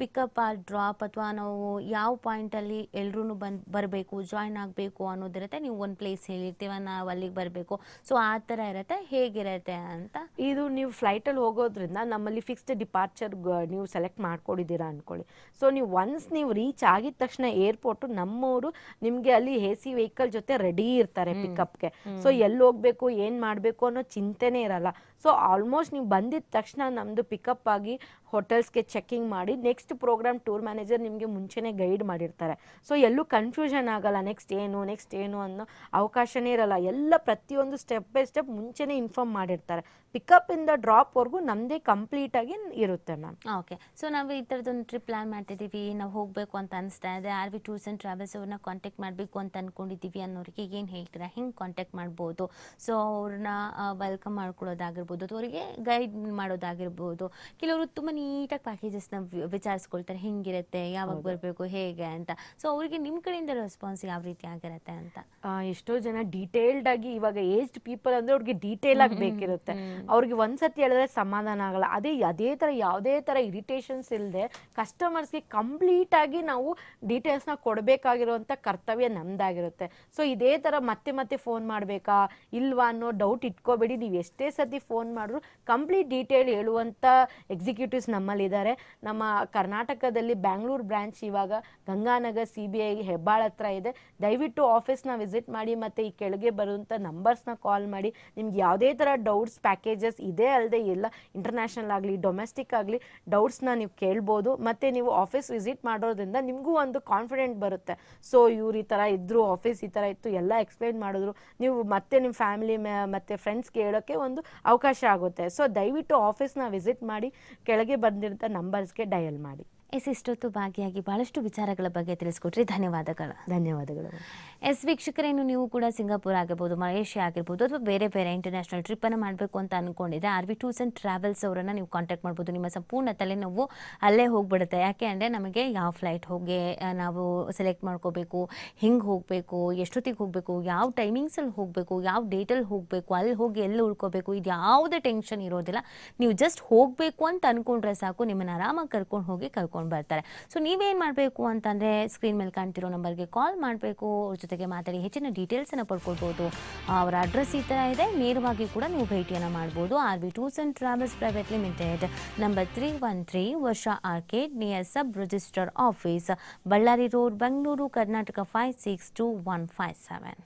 ಪಿಕಪ್ ಆರ್ ಡ್ರಾಪ್ ಅಥವಾ ನಾವು ಯಾವ ಪಾಯಿಂಟಲ್ಲಿ ಎಲ್ಲರೂ ಬಂದು ಬರಬೇಕು ಜಾಯ್ನ್ ಆಗಬೇಕು ಅನ್ನೋದಿರುತ್ತೆ ನೀವು ಒಂದು ಪ್ಲೇಸ್ ಹೇಳಿರ್ತೀವ ನಾವು ಅಲ್ಲಿಗೆ ಬರಬೇಕು. ಸೊ ಆ ಥರ ಇರುತ್ತೆ. ಹೇಗಿರುತ್ತೆ ಅಂತ? ಇದು ನೀವು ಫ್ಲೈಟಲ್ಲಿ ಹೋಗೋದ್ರಿಂದ ನಮ್ಮಲ್ಲಿ ಫಿಕ್ಸ್ಡ್ ಡಿಪಾರ್ಚರ್ ನೀವು ಸೆಲೆಕ್ಟ್ ಮಾಡ್ಕೊಂಡಿದ್ದೀರಾ ಅನ್ಕೊಳ್ಳಿ. ಸೊ ನೀವು ಒನ್ಸ್ ನೀವು ರೀಚ್ ಆಗಿದ ತಕ್ಷಣ ಏರ್ಪೋರ್ಟು ನಮ್ಮವರು ನಿಮಗೆ ಅಲ್ಲಿ ಎ ಸಿ ವೆಹಿಕಲ್ ಜೊತೆ ರೆಡಿ ಇರ್ತಾರೆ ಪಿಕಪ್ಗೆ ಸೊ ಎಲ್ಲಿ ಹೋಗ್ಬೇಕು ಏನು ಮಾಡಬೇಕು ಅನ್ನೋ ಚಿಂತೆನೇ ಇರಲ್ಲ. ಸೊ ಆಲ್ಮೋಸ್ಟ್ ನೀವು ಬಂದಿದ ತಕ್ಷಣ ನಮ್ಮದು ಪಿಕಪ್ ಆಗಿ ಹೋಟೆಲ್ಸ್ಗೆ ಚೆಕಿಂಗ್ ಮಾಡಿ ನೆಕ್ಸ್ಟ್ ಪ್ರೋಗ್ರಾಮ್ ಟೂರ್ ಮ್ಯಾನೇಜರ್ ನಿಮಗೆ ಮುಂಚೆನೇ ಗೈಡ್ ಮಾಡಿರ್ತಾರೆ. ಸೊ ಎಲ್ಲೂ ಕನ್ಫ್ಯೂಷನ್ ಆಗಲ್ಲ ನೆಕ್ಸ್ಟ್ ಏನು ನೆಕ್ಸ್ಟ್ ಏನು ಅನ್ನೋ ಅವಕಾಶನೇ ಇರಲ್ಲ. ಎಲ್ಲ ಪ್ರತಿಯೊಂದು ಸ್ಟೆಪ್ ಬೈ ಸ್ಟೆಪ್ ಮುಂಚೆನೇ ಇನ್ಫಾರ್ಮ್ ಮಾಡಿರ್ತಾರೆ. ಪಿಕಪ್ಪಿಂದ ಡ್ರಾಪ್ವರೆಗೂ ನಮ್ಮದೇ ಕಂಪ್ಲೀಟಾಗಿ ಇರುತ್ತೆ ಮ್ಯಾಮ್ ಓಕೆ ಸೊ ನಾವು ಈ ಥರದೊಂದು ಟ್ರಿಪ್ ಪ್ಲ್ಯಾನ್ ಮಾಡ್ತಿದ್ದೀವಿ ನಾವು ಹೋಗಬೇಕು ಅಂತ ಅನಿಸ್ತಾ ಇದೆ. R V tours and travels ಅವ್ರನ್ನ ಕಾಂಟ್ಯಾಕ್ಟ್ ಮಾಡಬೇಕು ಅಂತ ಅಂದ್ಕೊಂಡಿದ್ದೀವಿ ಅನ್ನೋರಿಗೆ ಏನು ಹೇಳ್ತೀರಾ? ಹೆಂಗೆ ಕಾಂಟ್ಯಾಕ್ಟ್ ಮಾಡ್ಬೋದು? ಸೊ ಅವ್ರನ್ನ ವೆಲ್ಕಮ್ ಮಾಡ್ಕೊಳ್ಳೋದಾಗಿರ್ಬೋದು ಅಥವಾ ಅವರಿಗೆ ಗೈಡ್ ಮಾಡೋದಾಗಿರ್ಬೋದು. ಕೆಲವರು ತುಂಬ ನೀಟಾಗಿ ಪ್ಯಾಕೇಜಸ್ನ ವಿಚಾರಿಸ್ಕೊಳ್ತಾರೆ ಹೆಂಗಿರುತ್ತೆ ಯಾವಾಗ ಬರಬೇಕು ಹೇಗೆ ಅಂತ. ಸೊ ಅವರಿಗೆ ನಿಮ್ಮ ಕಡೆಯಿಂದ ರೆಸ್ಪಾನ್ಸ್ ಯಾವ ರೀತಿ ಆಗಿರುತ್ತೆ ಅಂತ. ಎಷ್ಟೋ ಜನ ಡೀಟೇಲ್ಡ್ ಆಗಿ ಇವಾಗ ಏಜ್ಡ್ ಪೀಪಲ್ ಅಂದ್ರೆ ಅವ್ರಿಗೆ ಡೀಟೇಲ್ ಆಗಿ ಬೇಕಿರುತ್ತೆ. ಅವ್ರಿಗೆ ಒಂದ್ಸತಿ ಹೇಳಿದ್ರೆ ಸಮಾಧಾನ ಆಗಲ್ಲ. ಅದೇ ಅದೇ ತರ ಯಾವುದೇ ತರ ಇರಿಟೇಷನ್ಸ್ ಇಲ್ಲದೆ ಕಸ್ಟಮರ್ಸ್ಗೆ ಕಂಪ್ಲೀಟ್ ಆಗಿ ನಾವು ಡೀಟೇಲ್ಸ್ನ ಕೊಡಬೇಕಾಗಿರುವಂಥ ಕರ್ತವ್ಯ ನಮ್ದಾಗಿರುತ್ತೆ. ಸೊ ಇದೇ ತರ ಮತ್ತೆ ಮತ್ತೆ ಫೋನ್ ಮಾಡಬೇಕಾ ಇಲ್ವಾ ಅನ್ನೋ ಡೌಟ್ ಇಟ್ಕೋಬೇಡಿ. ನೀವು ಎಷ್ಟೇ ಸತಿ ಫೋನ್ ಮಾಡಿದ್ರು. ಕಂಪ್ಲೀಟ್ ಡೀಟೇಲ್ ಹೇಳುವಂಥ ಎಕ್ಸಿಕ್ಯೂಟಿವ್ಸ್ ನಮ್ಮಲ್ಲಿ ಇದ್ದಾರೆ ನಮ್ಮ ಕರ್ನಾಟಕದಲ್ಲಿ ಬ್ಯಾಂಗ್ಳೂರ್ ಬ್ರಾಂಚ್ ಇವಾಗ Ganganagar C B I Hebbal ಹತ್ರ ಇದೆ. ದಯವಿಟ್ಟು ಆಫೀಸ್ನ ವಿಸಿಟ್ ಮಾಡಿ ಮತ್ತು ಈ ಕೆಳಗೆ ಬರುವಂಥ ನಂಬರ್ಸ್ನ ಕಾಲ್ ಮಾಡಿ. ನಿಮ್ಗೆ ಯಾವುದೇ ಥರ ಡೌಟ್ಸ್ ಪ್ಯಾಕೇಜಸ್ ಇದೇ ಅಲ್ಲದೆ ಇಲ್ಲ. ಇಂಟರ್ನ್ಯಾಷನಲ್ ಆಗಲಿ ಡೊಮೆಸ್ಟಿಕ್ ಆಗಲಿ ಡೌಟ್ಸ್ನ ನೀವು ಕೇಳ್ಬೋದು. ಮತ್ತು ನೀವು ಆಫೀಸ್ ವಿಸಿಟ್ ಮಾಡೋದ್ರಿಂದ ನಿಮಗೂ ಒಂದು ಕಾನ್ಫಿಡೆಂಟ್ ಬರುತ್ತೆ. ಸೊ ಇವ್ರು ಈ ಥರ ಇದ್ದರು ಆಫೀಸ್ ಈ ಥರ ಇತ್ತು, ಎಲ್ಲ ಎಕ್ಸ್ಪ್ಲೈನ್ ಮಾಡಿದ್ರು. ನೀವು ಮತ್ತೆ ನಿಮ್ಮ ಫ್ಯಾಮಿಲಿ ಮತ್ತು ಫ್ರೆಂಡ್ಸ್ಗೆ ಹೇಳೋಕ್ಕೆ ಒಂದು ಅವಕಾಶ ಆಗುತ್ತೆ. ಸೊ ದಯವಿಟ್ಟು ಆಫೀಸ್ನ ವಿಸಿಟ್ ಮಾಡಿ ಕೆಳಗೆ ಬಂದಿರೋ ನಂಬರ್ಸ್ಗೆ ಡಯಲ್ ಮಾಡಿ. ಎಸ್ ಇಷ್ಟೊತ್ತು ಭಾಗಿಯಾಗಿ ಬಹಳಷ್ಟು ವಿಚಾರಗಳ ಬಗ್ಗೆ ತಿಳಿಸ್ಕೊಟ್ರಿ. ಧನ್ಯವಾದಗಳು. ಧನ್ಯವಾದಗಳು. ಎಸ್ ವೀಕ್ಷಕರೇನು ನೀವು ಕೂಡ ಸಿಂಗಾಪುರ್ ಆಗಿರ್ಬೋದು ಮಲೇಷ್ಯಾ ಆಗಿರ್ಬೋದು ಅಥವಾ ಬೇರೆ ಬೇರೆ ಇಂಟರ್ನ್ಯಾಷನಲ್ ಟ್ರಿಪ್ಪನ್ನು ಮಾಡಬೇಕು ಅಂತ ಅಂದ್ಕೊಂಡಿದ್ರೆ R V tours and travels ಅವರನ್ನು ನೀವು ಕಾಂಟ್ಯಾಕ್ಟ್ ಮಾಡ್ಬೋದು. ನಿಮ್ಮ ಸಂಪೂರ್ಣ ತಲೆನೋವು ಅಲ್ಲೇ ಹೋಗ್ಬಿಡುತ್ತೆ. ಯಾಕೆ ಅಂದರೆ ನಮಗೆ ಯಾವ ಫ್ಲೈಟ್ ಹೋಗಿ ನಾವು ಸೆಲೆಕ್ಟ್ ಮಾಡ್ಕೋಬೇಕು ಹೆಂಗೆ ಹೋಗಬೇಕು ಎಷ್ಟೊತ್ತಿಗೆ ಹೋಗಬೇಕು ಯಾವ ಟೈಮಿಂಗ್ಸಲ್ಲಿ ಹೋಗಬೇಕು ಯಾವ ಡೇಟಲ್ಲಿ ಹೋಗಬೇಕು ಅಲ್ಲಿ ಹೋಗಿ ಎಲ್ಲಿ ಉಳ್ಕೋಬೇಕು ಇದು ಯಾವುದೇ ಟೆನ್ಷನ್ ಇರೋದಿಲ್ಲ. ನೀವು ಜಸ್ಟ್ ಹೋಗಬೇಕು ಅಂತ ಅಂದ್ಕೊಂಡ್ರೆ ಸಾಕು ನಿಮ್ಮನ್ನು ಆರಾಮಾಗಿ ಕರ್ಕೊಂಡು ಹೋಗಿ ಕರ್ಕೊಂಡು ಬರ್ತಾರೆ. ಸೊ ನೀವೇನು ಮಾಡಬೇಕು ಅಂತಂದರೆ ಸ್ಕ್ರೀನ್ ಮೇಲೆ ಕಾಣ್ತಿರೋ ನಂಬರ್ಗೆ ಕಾಲ್ ಮಾಡಬೇಕು. ಅವ್ರ ಜೊತೆಗೆ ಮಾತಾಡಿ ಹೆಚ್ಚಿನ ಡೀಟೇಲ್ಸನ್ನು ಪಡ್ಕೊಳ್ಬೋದು. ಅವರ ಅಡ್ರೆಸ್ ಈ ಥರ ಇದೆ. ನೇರವಾಗಿ ಕೂಡ ನೀವು ಭೇಟಿಯನ್ನು ಮಾಡ್ಬೋದು. R B tours and travels private limited. Number three one three Varsha arcade near sub register office, Ballari road, Bengaluru, Karnataka five six two one five seven